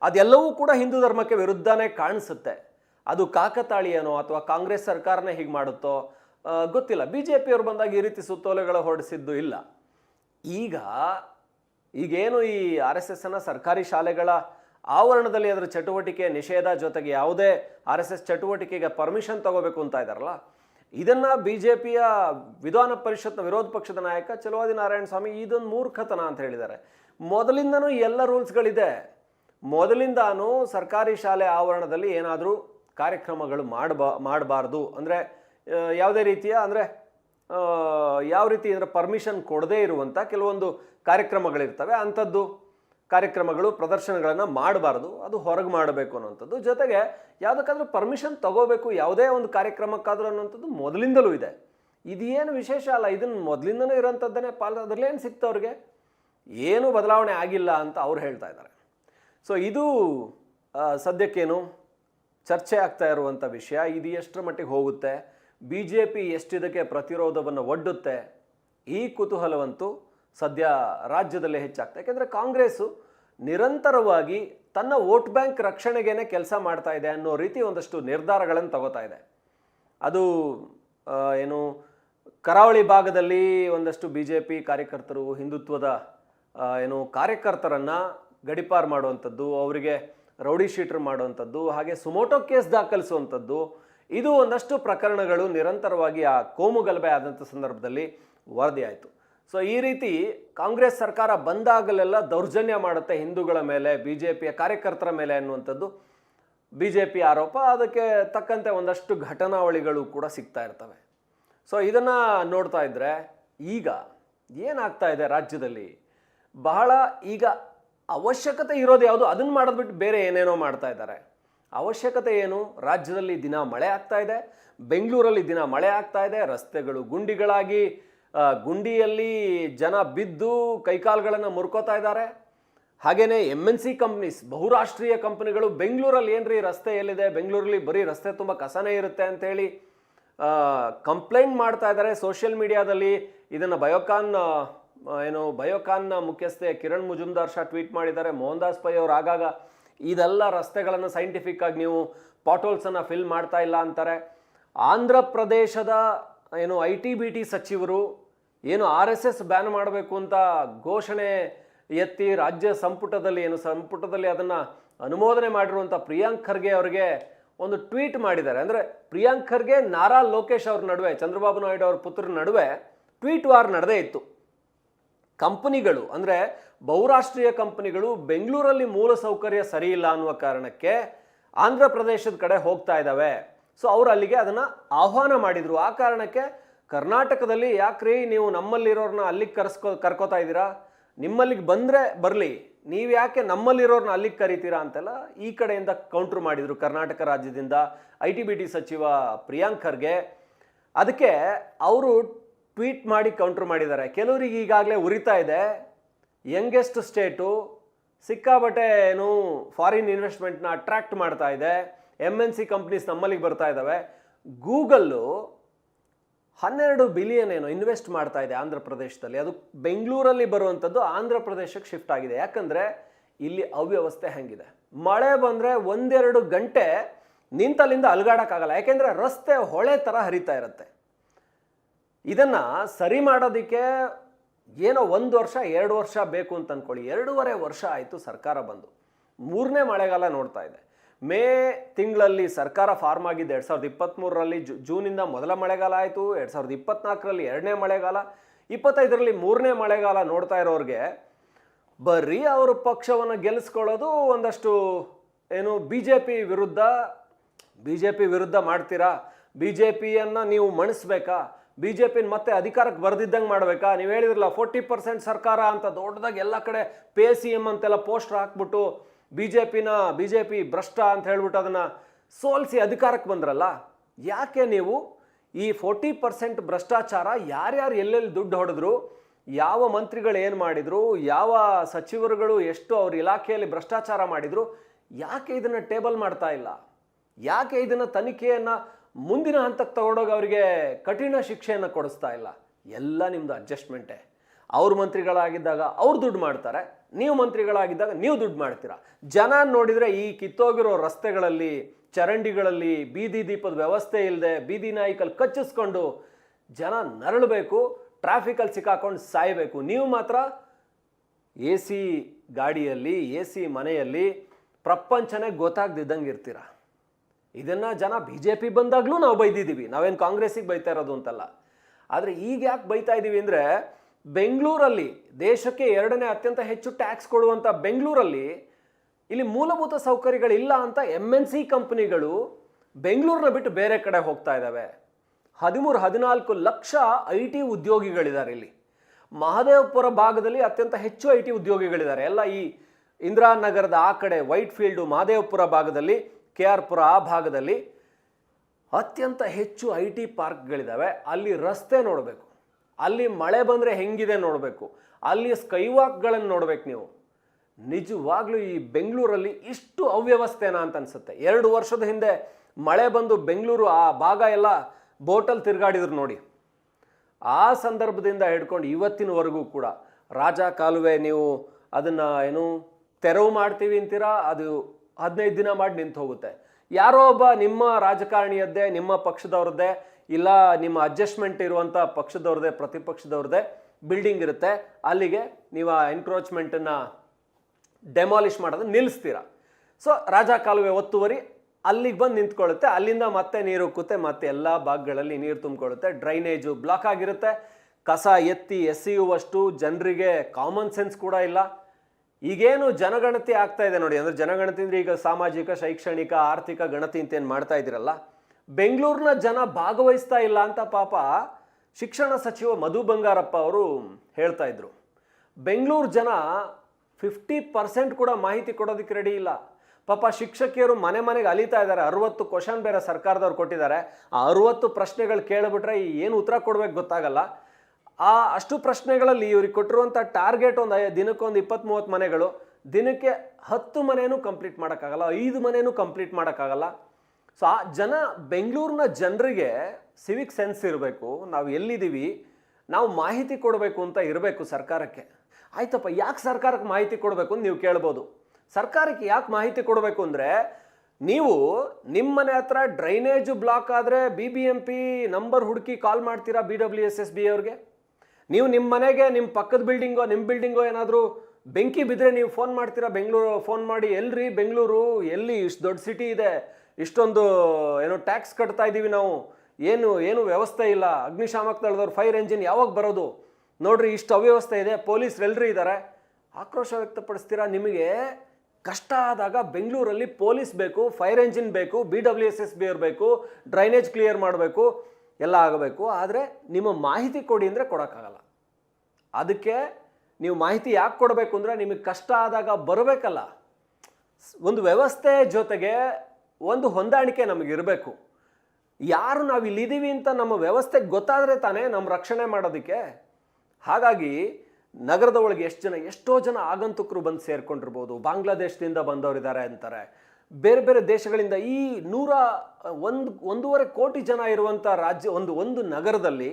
ಅದೆಲ್ಲವೂ ಕೂಡ ಹಿಂದೂ ಧರ್ಮಕ್ಕೆ ವಿರುದ್ಧನೇ ಕಾಣಿಸುತ್ತೆ. ಅದು ಕಾಕತಾಳೀಯನೋ ಅಥವಾ ಕಾಂಗ್ರೆಸ್ ಸರ್ಕಾರನೇ ಹೀಗೆ ಮಾಡುತ್ತೋ ಗೊತ್ತಿಲ್ಲ. ಬಿ ಜೆ ಪಿಯವರು ಬಂದಾಗ ಈ ರೀತಿ ಸುತ್ತೋಲೆಗಳು ಹೊರಡಿಸಿದ್ದು ಇಲ್ಲ. ಈಗ, ಈಗೇನು ಈ ಆರ್ ಎಸ್ ಎಸ್ನ ಸರ್ಕಾರಿ ಶಾಲೆಗಳ ಆವರಣದಲ್ಲಿ ಅದರ ಚಟುವಟಿಕೆ ನಿಷೇಧ ಜೊತೆಗೆ ಯಾವುದೇ ಆರ್ ಎಸ್ ಎಸ್ ಚಟುವಟಿಕೆಗೆ ಪರ್ಮಿಷನ್ ತಗೋಬೇಕು ಅಂತ ಇದ್ದಾರಲ್ಲ ಇದನ್ನ ಬಿ ಜೆ ಪಿಯ ವಿಧಾನ ಪರಿಷತ್ನ ವಿರೋಧ ಪಕ್ಷದ ನಾಯಕ ಚಲುವಾದಿ ನಾರಾಯಣ ಸ್ವಾಮಿ ಇದೊಂದು ಮೂರ್ಖತನ ಅಂತ ಹೇಳಿದ್ದಾರೆ. ಮೊದಲಿಂದನೂ ಎಲ್ಲ ರೂಲ್ಸ್ಗಳಿದೆ ಮೊದಲಿಂದಾನು ಸರ್ಕಾರಿ ಶಾಲೆ ಆವರಣದಲ್ಲಿ ಏನಾದರೂ ಕಾರ್ಯಕ್ರಮಗಳು ಮಾಡಬಾ, ಮಾಡಬಾರ್ದು. ಅಂದರೆ ಯಾವುದೇ ರೀತಿಯ, ಅಂದರೆ ಯಾವ ರೀತಿ ಅಂದರೆ ಪರ್ಮಿಷನ್ ಕೊಡದೇ ಇರುವಂಥ ಕೆಲವೊಂದು ಕಾರ್ಯಕ್ರಮಗಳಿರ್ತವೆ. ಅಂಥದ್ದು ಕಾರ್ಯಕ್ರಮಗಳು, ಪ್ರದರ್ಶನಗಳನ್ನು ಮಾಡಬಾರ್ದು. ಅದು ಹೊರಗೆ ಮಾಡಬೇಕು ಅನ್ನೋಂಥದ್ದು ಜೊತೆಗೆ ಯಾವುದಕ್ಕಾದ್ರೂ ಪರ್ಮಿಷನ್ ತಗೋಬೇಕು, ಯಾವುದೇ ಒಂದು ಕಾರ್ಯಕ್ರಮಕ್ಕಾದ್ರೂ ಅನ್ನೋಂಥದ್ದು ಮೊದಲಿಂದಲೂ ಇದೆ. ಇದೇನು ವಿಶೇಷ ಅಲ್ಲ. ಇದನ್ನು ಮೊದಲಿಂದನೂ ಇರೋಂಥದ್ದನ್ನೇ ಪಾಲ ಅದರಲ್ಲೇನು ಸಿಕ್ತು ಅವ್ರಿಗೆ? ಏನೂ ಬದಲಾವಣೆ ಆಗಿಲ್ಲ ಅಂತ ಅವ್ರು ಹೇಳ್ತಾ ಇದ್ದಾರೆ. ಸೊ ಇದು ಸದ್ಯಕ್ಕೇನು? ಚರ್ಚೆ ಆಗ್ತಾ ಇರುವಂಥ ವಿಷಯ ಇದು ಎಷ್ಟರ ಮಟ್ಟಿಗೆ ಹೋಗುತ್ತೆ. ಬಿ ಜೆ ಪಿ ಎಷ್ಟಿದಕ್ಕೆ ಪ್ರತಿರೋಧವನ್ನು ಒಡ್ಡುತ್ತೆ ಈ ಕುತೂಹಲವಂತೂ ಸದ್ಯ ರಾಜ್ಯದಲ್ಲೇ ಹೆಚ್ಚಾಗ್ತಾ ಯಾಕೆಂದರೆ ಕಾಂಗ್ರೆಸ್ಸು ನಿರಂತರವಾಗಿ ತನ್ನ ವೋಟ್ ಬ್ಯಾಂಕ್ ರಕ್ಷಣೆಗೇನೆ ಕೆಲಸ ಮಾಡ್ತಾ ಇದೆ ಅನ್ನೋ ರೀತಿ ಒಂದಷ್ಟು ನಿರ್ಧಾರಗಳನ್ನು ತಗೋತಾ ಇದೆ. ಅದು ಏನು ಕರಾವಳಿ ಭಾಗದಲ್ಲಿ ಒಂದಷ್ಟು ಬಿ ಜೆ ಪಿ ಕಾರ್ಯಕರ್ತರು ಹಿಂದುತ್ವದ ಏನು ಕಾರ್ಯಕರ್ತರನ್ನು ಗಡಿಪಾರು ಮಾಡುವಂಥದ್ದು, ಅವರಿಗೆ ರೌಡಿ ಶೀಟರ್ ಮಾಡುವಂಥದ್ದು, ಹಾಗೆ ಸುಮೋಟೋ ಕೇಸ್ ದಾಖಲಿಸುವಂಥದ್ದು, ಇದು ಒಂದಷ್ಟು ಪ್ರಕರಣಗಳು ನಿರಂತರವಾಗಿ ಆ ಕೋಮು ಗಲಭೆ ಆದಂಥ ಸಂದರ್ಭದಲ್ಲಿ ವರದಿಯಾಯಿತು. ಸೊ ಈ ರೀತಿ ಕಾಂಗ್ರೆಸ್ ಸರ್ಕಾರ ಬಂದಾಗಲೆಲ್ಲ ದೌರ್ಜನ್ಯ ಮಾಡುತ್ತೆ ಹಿಂದೂಗಳ ಮೇಲೆ ಬಿ ಜೆ ಪಿಯ ಕಾರ್ಯಕರ್ತರ ಮೇಲೆ ಅನ್ನುವಂಥದ್ದು ಬಿ ಜೆ ಪಿ ಆರೋಪ. ಅದಕ್ಕೆ ತಕ್ಕಂತೆ ಒಂದಷ್ಟು ಘಟನಾವಳಿಗಳು ಕೂಡ ಸಿಗ್ತಾ ಇರ್ತವೆ. ಸೊ ಇದನ್ನು ನೋಡ್ತಾ ಇದ್ದರೆ ಈಗ ಏನಾಗ್ತಾ ಇದೆ ರಾಜ್ಯದಲ್ಲಿ? ಬಹಳ ಈಗ ಅವಶ್ಯಕತೆ ಇರೋದು ಯಾವುದು? ಅದನ್ನು ಮಾಡೋದ್ಬಿಟ್ಟು ಬೇರೆ ಏನೇನೋ ಮಾಡ್ತಾ ಇದ್ದಾರೆ. ಅವಶ್ಯಕತೆ ಏನು? ರಾಜ್ಯದಲ್ಲಿ ದಿನ ಮಳೆ ಆಗ್ತಾ ಇದೆ. ಬೆಂಗಳೂರಲ್ಲಿ ದಿನ ಮಳೆ ಆಗ್ತಾ ಇದೆ. ರಸ್ತೆಗಳು ಗುಂಡಿಗಳಾಗಿ ಗುಂಡಿಯಲ್ಲಿ ಜನ ಬಿದ್ದು ಕೈಕಾಲುಗಳನ್ನು ಮುರ್ಕೋತಾ ಇದ್ದಾರೆ. ಹಾಗೇನೇ ಎಂ ಎನ್ ಸಿ ಕಂಪ್ನೀಸ್ ಬಹುರಾಷ್ಟ್ರೀಯ ಕಂಪ್ನಿಗಳು ಬೆಂಗಳೂರಲ್ಲಿ ಏನ್ರಿ ರಸ್ತೆ ಎಲ್ಲಿದೆ? ಬೆಂಗಳೂರಲ್ಲಿ ಬರೀ ರಸ್ತೆ ತುಂಬ ಕಸನೇ ಇರುತ್ತೆ ಅಂತೇಳಿ ಕಂಪ್ಲೇಂಟ್ ಮಾಡ್ತಾ ಇದ್ದಾರೆ. ಸೋಷಿಯಲ್ ಮೀಡಿಯಾದಲ್ಲಿ ಇದನ್ನು ಬಯೋಕಾನ್ ಏನು ಬಯೋಕಾನ್ನ ಮುಖ್ಯಸ್ಥೆ ಕಿರಣ್ ಮುಜುಮ್ದಾರ್ ಶಾ ಟ್ವೀಟ್ ಮಾಡಿದ್ದಾರೆ. ಮೋಹನ್ ದಾಸ್ ಪೈ ಅವರು ಆಗಾಗ ಇದೆಲ್ಲ ರಸ್ತೆಗಳನ್ನು ಸೈಂಟಿಫಿಕ್ ಆಗಿ ನೀವು ಪಾಟೋಲ್ಸನ್ನು ಫಿಲ್ ಮಾಡ್ತಾ ಇಲ್ಲ ಅಂತಾರೆ. ಆಂಧ್ರ ಪ್ರದೇಶದ, ಏನು ಐ ಟಿ ಬಿ ಟಿ ಸಚಿವರು ಏನು ಆರ್ ಎಸ್ ಎಸ್ ಬ್ಯಾನ್ ಮಾಡಬೇಕು ಅಂತ ಘೋಷಣೆ ಎತ್ತಿ ರಾಜ್ಯ ಸಂಪುಟದಲ್ಲಿ, ಏನು ಸಂಪುಟದಲ್ಲಿ ಅದನ್ನು ಅನುಮೋದನೆ ಮಾಡಿರುವಂಥ ಪ್ರಿಯಾಂಕ್ ಖರ್ಗೆ ಅವರಿಗೆ ಒಂದು ಟ್ವೀಟ್ ಮಾಡಿದ್ದಾರೆ. ಅಂದರೆ ಪ್ರಿಯಾಂಕ್ ಖರ್ಗೆ ನಾರಾ ಲೋಕೇಶ್ ಅವ್ರ ನಡುವೆ, ಚಂದ್ರಬಾಬು ನಾಯ್ಡು ಅವ್ರ ಪುತ್ರ ನಡುವೆ ಟ್ವೀಟ್ ವಾರ್ ನಡೆದೇ ಇತ್ತು. ಕಂಪನಿಗಳು, ಅಂದರೆ ಬಹುರಾಷ್ಟ್ರೀಯ ಕಂಪನಿಗಳು ಬೆಂಗಳೂರಲ್ಲಿ ಮೂಲಸೌಕರ್ಯ ಸರಿ ಇಲ್ಲ ಅನ್ನುವ ಕಾರಣಕ್ಕೆ ಆಂಧ್ರ ಪ್ರದೇಶದ ಕಡೆ ಹೋಗ್ತಾ ಇದ್ದಾವೆ. ಸೊ ಅವರು ಅಲ್ಲಿಗೆ ಅದನ್ನು ಆಹ್ವಾನ ಮಾಡಿದರು. ಆ ಕಾರಣಕ್ಕೆ ಕರ್ನಾಟಕದಲ್ಲಿ ಯಾಕ್ರಿ ನೀವು ನಮ್ಮಲ್ಲಿರೋರನ್ನ ಅಲ್ಲಿಗೆ ಕರೆಸ್ಕೊ, ಕರ್ಕೋತಾ ಇದ್ದೀರಾ? ನಿಮ್ಮಲ್ಲಿಗೆ ಬಂದರೆ ಬರಲಿ. ನೀವು ಯಾಕೆ ನಮ್ಮಲ್ಲಿರೋರನ್ನ ಅಲ್ಲಿಗೆ ಕರಿತೀರಾ ಅಂತೆಲ್ಲ ಈ ಕಡೆಯಿಂದ ಕೌಂಟ್ರ್ ಮಾಡಿದರು ಕರ್ನಾಟಕ ರಾಜ್ಯದಿಂದ. ಐ ಟಿ ಬಿ ಟಿ ಸಚಿವ ಪ್ರಿಯಾಂಕ್ ಖರ್ಗೆ. ಅದಕ್ಕೆ ಅವರು ಟ್ವೀಟ್ ಮಾಡಿ ಕೌಂಟ್ರ್ ಮಾಡಿದ್ದಾರೆ. ಕೆಲವರಿಗೆ ಈಗಾಗಲೇ ಉರಿತಾ ಇದೆ. ಯಂಗೆಸ್ಟ್ ಸ್ಟೇಟು ಸಿಕ್ಕಾಬಟ್ಟೆ ಏನು ಫಾರಿನ್ ಇನ್ವೆಸ್ಟ್ಮೆಂಟ್ನ ಅಟ್ರಾಕ್ಟ್ ಮಾಡ್ತಾ ಇದೆ. ಎಂ ಎನ್ ಸಿ ಕಂಪ್ನೀಸ್ ನಮ್ಮಲ್ಲಿಗೆ ಬರ್ತಾ ಇದ್ದಾವೆ ಗೂಗಲ್ಲು ಹನ್ನೆರಡು ಬಿಲಿಯನ್ ಏನು ಇನ್ವೆಸ್ಟ್ ಮಾಡ್ತಾ ಇದೆ ಆಂಧ್ರ ಪ್ರದೇಶದಲ್ಲಿ. ಅದು ಬೆಂಗಳೂರಲ್ಲಿ ಬರುವಂಥದ್ದು ಆಂಧ್ರ ಪ್ರದೇಶಕ್ಕೆ ಶಿಫ್ಟ್ ಆಗಿದೆ. ಯಾಕಂದರೆ ಇಲ್ಲಿ ಅವ್ಯವಸ್ಥೆ ಹೆಂಗಿದೆ. ಮಳೆ ಬಂದರೆ ಒಂದೆರಡು ಗಂಟೆ ನಿಂತಲ್ಲಿಂದ ಅಲುಗಾಡೋಕ್ಕಾಗಲ್ಲ. ಯಾಕೆಂದರೆ ರಸ್ತೆ ಹೊಳೆ ಥರ ಹರಿತಾ ಇರುತ್ತೆ. ಇದನ್ನು ಸರಿ ಮಾಡೋದಕ್ಕೆ ಏನೋ ಒಂದು ವರ್ಷ, ಎರಡು ವರ್ಷ ಬೇಕು ಅಂತ ಅಂದ್ಕೊಳ್ಳಿ ಎರಡೂವರೆ ವರ್ಷ ಆಯಿತು ಸರ್ಕಾರ ಬಂದು. ಮೂರನೇ ಮಳೆಗಾಲ ನೋಡ್ತಾ ಇದೆ. ಮೇ ತಿಂಗಳಲ್ಲಿ ಸರ್ಕಾರ ಫಾರ್ಮ್ ಆಗಿದ್ದು ಎರಡು ಸಾವಿರದ ಇಪ್ಪತ್ತ್ಮೂರರಲ್ಲಿ ಜೂನಿಂದ ಮೊದಲ ಮಳೆಗಾಲ ಆಯಿತು, ಎರಡು ಸಾವಿರದ ಇಪ್ಪತ್ನಾಲ್ಕರಲ್ಲಿ ಎರಡನೇ ಮಳೆಗಾಲ, ಇಪ್ಪತ್ತೈದರಲ್ಲಿ ಮೂರನೇ ಮಳೆಗಾಲ ನೋಡ್ತಾ ಇರೋರಿಗೆ ಬರೀ ಅವರು ಪಕ್ಷವನ್ನು ಗೆಲ್ಲಿಸ್ಕೊಳ್ಳೋದು ಒಂದಷ್ಟು ಏನು ಬಿ ಜೆ ಪಿ ವಿರುದ್ಧ ಬಿ ಜೆ ಪಿ ವಿರುದ್ಧ ಮಾಡ್ತೀರಾ? ಬಿ ಜೆ ಪಿಯನ್ನು ನೀವು ಮಣಿಸ್ಬೇಕಾ? ಬಿ ಜೆ ಪಿನ ಮತ್ತೆ ಅಧಿಕಾರಕ್ಕೆ ಬರ್ದಿದ್ದಂಗೆ ಮಾಡಬೇಕಾ? ನೀವು ಹೇಳಿದ್ರಲ್ಲ, ಫೋರ್ಟಿ ಪರ್ಸೆಂಟ್ ಸರ್ಕಾರ ಅಂತ ದೊಡ್ಡದಾಗಿ ಎಲ್ಲ ಕಡೆ ಪೇ ಸಿ ಎಂ ಅಂತೆಲ್ಲ ಪೋಸ್ಟರ್ ಹಾಕ್ಬಿಟ್ಟು ಬಿ ಜೆ ಪಿನ ಬಿ ಜೆ ಪಿ ಭ್ರಷ್ಟ ಅಂತ ಹೇಳ್ಬಿಟ್ಟು ಅದನ್ನು ಸೋಲಿಸಿ ಅಧಿಕಾರಕ್ಕೆ ಬಂದ್ರಲ್ಲ, ಯಾಕೆ ನೀವು ಈ ಫೋರ್ಟಿ ಪರ್ಸೆಂಟ್ ಭ್ರಷ್ಟಾಚಾರ ಯಾರ್ಯಾರು ಎಲ್ಲೆಲ್ಲಿ ದುಡ್ಡು ಹೊಡೆದ್ರು, ಯಾವ ಮಂತ್ರಿಗಳು ಏನು ಮಾಡಿದರು, ಯಾವ ಸಚಿವರುಗಳು ಎಷ್ಟು ಅವ್ರ ಇಲಾಖೆಯಲ್ಲಿ ಭ್ರಷ್ಟಾಚಾರ ಮಾಡಿದರು, ಯಾಕೆ ಇದನ್ನು ಟೇಬಲ್ ಮಾಡ್ತಾ ಇಲ್ಲ? ಯಾಕೆ ಇದನ್ನು ತನಿಖೆಯನ್ನು ಮುಂದಿನ ಹಂತಕ್ಕೆ ತಗೊಂಡೋಗಿ ಅವರಿಗೆ ಕಠಿಣ ಶಿಕ್ಷೆಯನ್ನು ಕೊಡಿಸ್ತಾ ಇಲ್ಲ. ಎಲ್ಲ ನಿಮ್ಮದು ಅಡ್ಜಸ್ಟ್ಮೆಂಟೇ ಅವ್ರ ಮಂತ್ರಿಗಳಾಗಿದ್ದಾಗ ಅವ್ರು ದುಡ್ಡು ಮಾಡ್ತಾರೆ, ನೀವು ಮಂತ್ರಿಗಳಾಗಿದ್ದಾಗ ನೀವು ದುಡ್ಡು ಮಾಡ್ತೀರಾ. ಜನ ನೋಡಿದರೆ ಈ ಕಿತ್ತೋಗಿರೋ ರಸ್ತೆಗಳಲ್ಲಿ, ಚರಂಡಿಗಳಲ್ಲಿ ಬೀದಿ ದೀಪದ ವ್ಯವಸ್ಥೆ ಇಲ್ಲದೆ ಬೀದಿ ನಾಯಿಕಲ್ಲಿ ಕಚ್ಚಿಸ್ಕೊಂಡು ಜನ ನರಳಬೇಕು ಟ್ರಾಫಿಕಲ್ಲಿ ಸಿಕ್ಕಾಕೊಂಡು ಸಾಯಬೇಕು. ನೀವು ಮಾತ್ರ ಎ ಸಿ ಗಾಡಿಯಲ್ಲಿ, ಎ ಸಿ ಮನೆಯಲ್ಲಿ ಪ್ರಪಂಚನೇ ಗೊತ್ತಾಗ್ದಿದ್ದಂಗೆ ಇರ್ತೀರ. ಇದನ್ನು ಜನ ಬಿ ಜೆ ಪಿ ಬಂದಾಗಲೂ ನಾವು ಬೈದಿದ್ದೀವಿ. ನಾವೇನು ಕಾಂಗ್ರೆಸ್ಸಿಗೆ ಬೈತಾ ಇರೋದು ಅಂತಲ್ಲ. ಆದರೆ ಈಗ ಯಾಕೆ ಬೈತಾ ಇದ್ದೀವಿ ಅಂದರೆ ಬೆಂಗಳೂರಲ್ಲಿ ದೇಶಕ್ಕೆ ಎರಡನೇ ಅತ್ಯಂತ ಹೆಚ್ಚು ಟ್ಯಾಕ್ಸ್ ಕೊಡುವಂಥ ಬೆಂಗಳೂರಲ್ಲಿ ಇಲ್ಲಿ ಮೂಲಭೂತ ಸೌಕರ್ಯಗಳಿಲ್ಲ ಅಂತ ಎಂ ಎನ್ ಸಿ ಕಂಪ್ನಿಗಳು ಬೆಂಗಳೂರನ್ನ ಬಿಟ್ಟು ಬೇರೆ ಕಡೆ ಹೋಗ್ತಾ ಇದ್ದಾವೆ ಹದಿಮೂರು, ಹದಿನಾಲ್ಕು ಲಕ್ಷ ಐ ಟಿ ಉದ್ಯೋಗಿಗಳಿದ್ದಾರೆ ಇಲ್ಲಿ. ಮಹದೇವಪುರ ಭಾಗದಲ್ಲಿ ಅತ್ಯಂತ ಹೆಚ್ಚು ಐ ಟಿ ಉದ್ಯೋಗಿಗಳಿದ್ದಾರೆ. ಎಲ್ಲ ಈ ಇಂದಿರಾನಗರದ ಆ ಕಡೆ ವೈಟ್ ಫೀಲ್ಡು ಮಹದೇವಪುರ ಭಾಗದಲ್ಲಿ ಕೆ ಆರ್ ಪುರ ಆ ಭಾಗದಲ್ಲಿ ಅತ್ಯಂತ ಹೆಚ್ಚು ಐ ಟಿ ಪಾರ್ಕ್ಗಳಿದ್ದಾವೆ ಅಲ್ಲಿ ರಸ್ತೆ ನೋಡಬೇಕು. ಅಲ್ಲಿ ಮಳೆ ಬಂದರೆ ಹೆಂಗಿದೆ ನೋಡಬೇಕು. ಅಲ್ಲಿ ಸ್ಕೈವಾಕ್ಗಳನ್ನು ನೋಡ್ಬೇಕು ನೀವು. ನಿಜವಾಗ್ಲೂ ಈ ಬೆಂಗಳೂರಲ್ಲಿ ಇಷ್ಟು ಅವ್ಯವಸ್ಥೆನಾ ಅಂತ ಅನ್ಸುತ್ತೆ. ಎರಡು ವರ್ಷದ ಹಿಂದೆ ಮಳೆ ಬಂದು ಬೆಂಗಳೂರು ಆ ಭಾಗ ಎಲ್ಲ ಬೋಟಲ್ಲಿ ತಿರುಗಾಡಿದ್ರು ನೋಡಿ. ಆ ಸಂದರ್ಭದಿಂದ ಹಿಡ್ಕೊಂಡು ಇವತ್ತಿನವರೆಗೂ ಕೂಡ ರಾಜ ಕಾಲುವೆ ನೀವು ಅದನ್ನು ಏನು ತೆರವು ಮಾಡ್ತೀವಿ ಅಂತೀರಾ? ಅದು ಹದಿನೈದು ದಿನ ಮಾಡಿ ನಿಂತು ಹೋಗುತ್ತೆ. ಯಾರೋ ಒಬ್ಬ ನಿಮ್ಮ ರಾಜಕಾರಣಿಯದ್ದೇ, ನಿಮ್ಮ ಪಕ್ಷದವ್ರದ್ದೇ, ಇಲ್ಲ ನಿಮ್ಮ ಅಡ್ಜಸ್ಟ್ಮೆಂಟ್ ಇರುವಂಥ ಪಕ್ಷದವ್ರದ್ದೇ, ಪ್ರತಿಪಕ್ಷದವ್ರದ್ದೇ ಬಿಲ್ಡಿಂಗ್ ಇರುತ್ತೆ. ಅಲ್ಲಿಗೆ ನೀವು ಆ ಎನ್ಕ್ರೋಚ್ಮೆಂಟನ್ನು ಡೆಮಾಲಿಷ್ ಮಾಡೋದು ನಿಲ್ಲಿಸ್ತೀರ. ಸೊ ರಾಜ ಕಾಲುವೆ ಒತ್ತುವರಿ ಅಲ್ಲಿಗೆ ಬಂದು ನಿಂತ್ಕೊಳ್ಳುತ್ತೆ. ಅಲ್ಲಿಂದ ಮತ್ತೆ ನೀರು ಉಕ್ಕುತ್ತೆ, ಮತ್ತೆ ಎಲ್ಲ ಭಾಗಗಳಲ್ಲಿ ನೀರು ತುಂಬಿಕೊಳ್ಳುತ್ತೆ. ಡ್ರೈನೇಜು ಬ್ಲಾಕ್ ಆಗಿರುತ್ತೆ. ಕಸ ಎತ್ತಿ ಎಸೆಯುವಷ್ಟು ಜನರಿಗೆ ಕಾಮನ್ ಸೆನ್ಸ್ ಕೂಡ ಇಲ್ಲ. ಈಗೇನು ಜನಗಣತಿ ಆಗ್ತಾ ಇದೆ ನೋಡಿ, ಅಂದರೆ ಜನಗಣತಿ ಅಂದರೆ ಈಗ ಸಾಮಾಜಿಕ, ಶೈಕ್ಷಣಿಕ, ಆರ್ಥಿಕ ಗಣತಿ ಅಂತ ಏನು ಮಾಡ್ತಾ ಇದ್ದೀರಲ್ಲ, ಬೆಂಗಳೂರಿನ ಜನ ಭಾಗವಹಿಸ್ತಾ ಇಲ್ಲ ಅಂತ ಪಾಪ ಶಿಕ್ಷಣ ಸಚಿವ ಮಧು ಬಂಗಾರಪ್ಪ ಅವರು ಹೇಳ್ತಾ ಇದ್ರು. ಬೆಂಗಳೂರು ಜನ ಫಿಫ್ಟಿ ಪರ್ಸೆಂಟ್ ಕೂಡ ಮಾಹಿತಿ ಕೊಡೋದಕ್ಕೆ ರೆಡಿ ಇಲ್ಲ. ಪಾಪ ಶಿಕ್ಷಕಿಯರು ಮನೆ ಮನೆಗೆ ಅಲಿತಾ ಇದ್ದಾರೆ, ಅರುವತ್ತು ಕ್ವಶನ್ ಬೇರೆ ಸರ್ಕಾರದವ್ರು ಕೊಟ್ಟಿದ್ದಾರೆ. ಆ ಅರುವತ್ತು ಪ್ರಶ್ನೆಗಳು ಕೇಳಿಬಿಟ್ರೆ ಏನು ಉತ್ತರ ಕೊಡ್ಬೇಕು ಗೊತ್ತಾಗಲ್ಲ. ಆ ಅಷ್ಟು ಪ್ರಶ್ನೆಗಳಲ್ಲಿ ಇವ್ರಿಗೆ ಕೊಟ್ಟಿರುವಂಥ ಟಾರ್ಗೆಟ್ ಒಂದು ದಿನಕ್ಕೊಂದು ಇಪ್ಪತ್ತ್ ಮೂವತ್ತು ಮನೆಗಳು, ದಿನಕ್ಕೆ ಹತ್ತು ಮನೆಯೂ ಕಂಪ್ಲೀಟ್ ಮಾಡೋಕ್ಕಾಗಲ್ಲ, ಐದು ಮನೆಯೂ ಕಂಪ್ಲೀಟ್ ಮಾಡೋಕ್ಕಾಗಲ್ಲ. ಸೊ, ಆ ಜನ, ಬೆಂಗಳೂರಿನ ಜನರಿಗೆ ಸಿವಿಕ್ ಸೆನ್ಸ್ ಇರಬೇಕು, ನಾವು ಎಲ್ಲಿದ್ದೀವಿ, ನಾವು ಮಾಹಿತಿ ಕೊಡಬೇಕು ಅಂತ ಇರಬೇಕು ಸರ್ಕಾರಕ್ಕೆ. ಆಯ್ತಪ್ಪ, ಯಾಕೆ ಸರ್ಕಾರಕ್ಕೆ ಮಾಹಿತಿ ಕೊಡಬೇಕು ಅಂತ ನೀವು ಕೇಳ್ಬೋದು. ಸರ್ಕಾರಕ್ಕೆ ಯಾಕೆ ಮಾಹಿತಿ ಕೊಡಬೇಕು ಅಂದರೆ, ನೀವು ನಿಮ್ಮ ಮನೆ ಹತ್ರ ಡ್ರೈನೇಜ್ ಬ್ಲಾಕ್ ಆದರೆ B B M P number ಹುಡುಕಿ ಕಾಲ್ ಮಾಡ್ತೀರಾ B W S S B ಅವ್ರಿಗೆ? ನೀವು ನಿಮ್ಮ ಮನೆಗೆ ನಿಮ್ಮ ಪಕ್ಕದ ಬಿಲ್ಡಿಂಗೋ ನಿಮ್ಮ ಬಿಲ್ಡಿಂಗೋ ಏನಾದರೂ ಬೆಂಕಿ ಬಿದ್ದರೆ ನೀವು ಫೋನ್ ಮಾಡ್ತೀರಾ? ಬೆಂಗಳೂರು ಫೋನ್ ಮಾಡಿ, ಎಲ್ರಿ ಬೆಂಗಳೂರು, ಎಲ್ಲಿ ಇಷ್ಟು ದೊಡ್ಡ ಸಿಟಿ ಇದೆ, ಇಷ್ಟೊಂದು ಏನೋ ಟ್ಯಾಕ್ಸ್ ಕಟ್ತಾ ಇದ್ದೀವಿ ನಾವು, ಏನು ಏನು ವ್ಯವಸ್ಥೆ ಇಲ್ಲ. ಅಗ್ನಿಶಾಮಕ ದಳದವ್ರು ಫೈರ್ ಎಂಜಿನ್ ಯಾವಾಗ ಬರೋದು? ನೋಡ್ರಿ, ಇಷ್ಟು ಅವ್ಯವಸ್ಥೆ ಇದೆ ಪೊಲೀಸ್ ಎಲ್ಲರೂ ಇದ್ದಾರೆ ಆಕ್ರೋಶ ವ್ಯಕ್ತಪಡಿಸ್ತೀರಾ? ನಿಮಗೆ ಕಷ್ಟ ಆದಾಗ ಬೆಂಗಳೂರಲ್ಲಿ ಪೊಲೀಸ್ ಬೇಕು ಫೈರ್ ಎಂಜಿನ್ ಬೇಕು B W S S B ಇರಬೇಕು ಬೇಕು ಡ್ರೈನೇಜ್ ಕ್ಲಿಯರ್ ಮಾಡಬೇಕು. ಎಲ್ಲ ಆಗಬೇಕು, ಆದರೆ ನಿಮ್ಮ ಮಾಹಿತಿ ಕೊಡಿ ಅಂದರೆ ಕೊಡೋಕ್ಕಾಗಲ್ಲ. ಅದಕ್ಕೆ ನೀವು ಮಾಹಿತಿ ಯಾಕೆ ಕೊಡಬೇಕು ಅಂದರೆ ನಿಮಗೆ ಕಷ್ಟ ಆದಾಗ ಬರಬೇಕಲ್ಲ. ಒಂದು ವ್ಯವಸ್ಥೆ ಜೊತೆಗೆ ಒಂದು ಹೊಂದಾಣಿಕೆ ನಮಗಿರಬೇಕು ಯಾರು ನಾವು ಇಲ್ಲಿದ್ದೀವಿ ಅಂತ ನಮ್ಮ ವ್ಯವಸ್ಥೆಗೆ ಗೊತ್ತಾದರೆ ತಾನೇ ನಮ್ಮ ರಕ್ಷಣೆ ಮಾಡೋದಕ್ಕೆ. ಹಾಗಾಗಿ ನಗರದ ಒಳಗೆ ಎಷ್ಟು ಜನ, ಎಷ್ಟೋ ಜನ ಆಗಂತುಕರು ಬಂದು ಸೇರ್ಕೊಂಡಿರ್ಬೋದು. ಬಾಂಗ್ಲಾದೇಶದಿಂದ ಬಂದವರಿದ್ದಾರೆ ಅಂತಾರೆ. ಬೇರೆ ಬೇರೆ ದೇಶಗಳಿಂದ ಈ ನೂರ, ಒಂದು, ಒಂದೂವರೆ ಕೋಟಿ ಜನ ಇರುವಂಥ ರಾಜ್ಯ, ಒಂದು ಒಂದು ನಗರದಲ್ಲಿ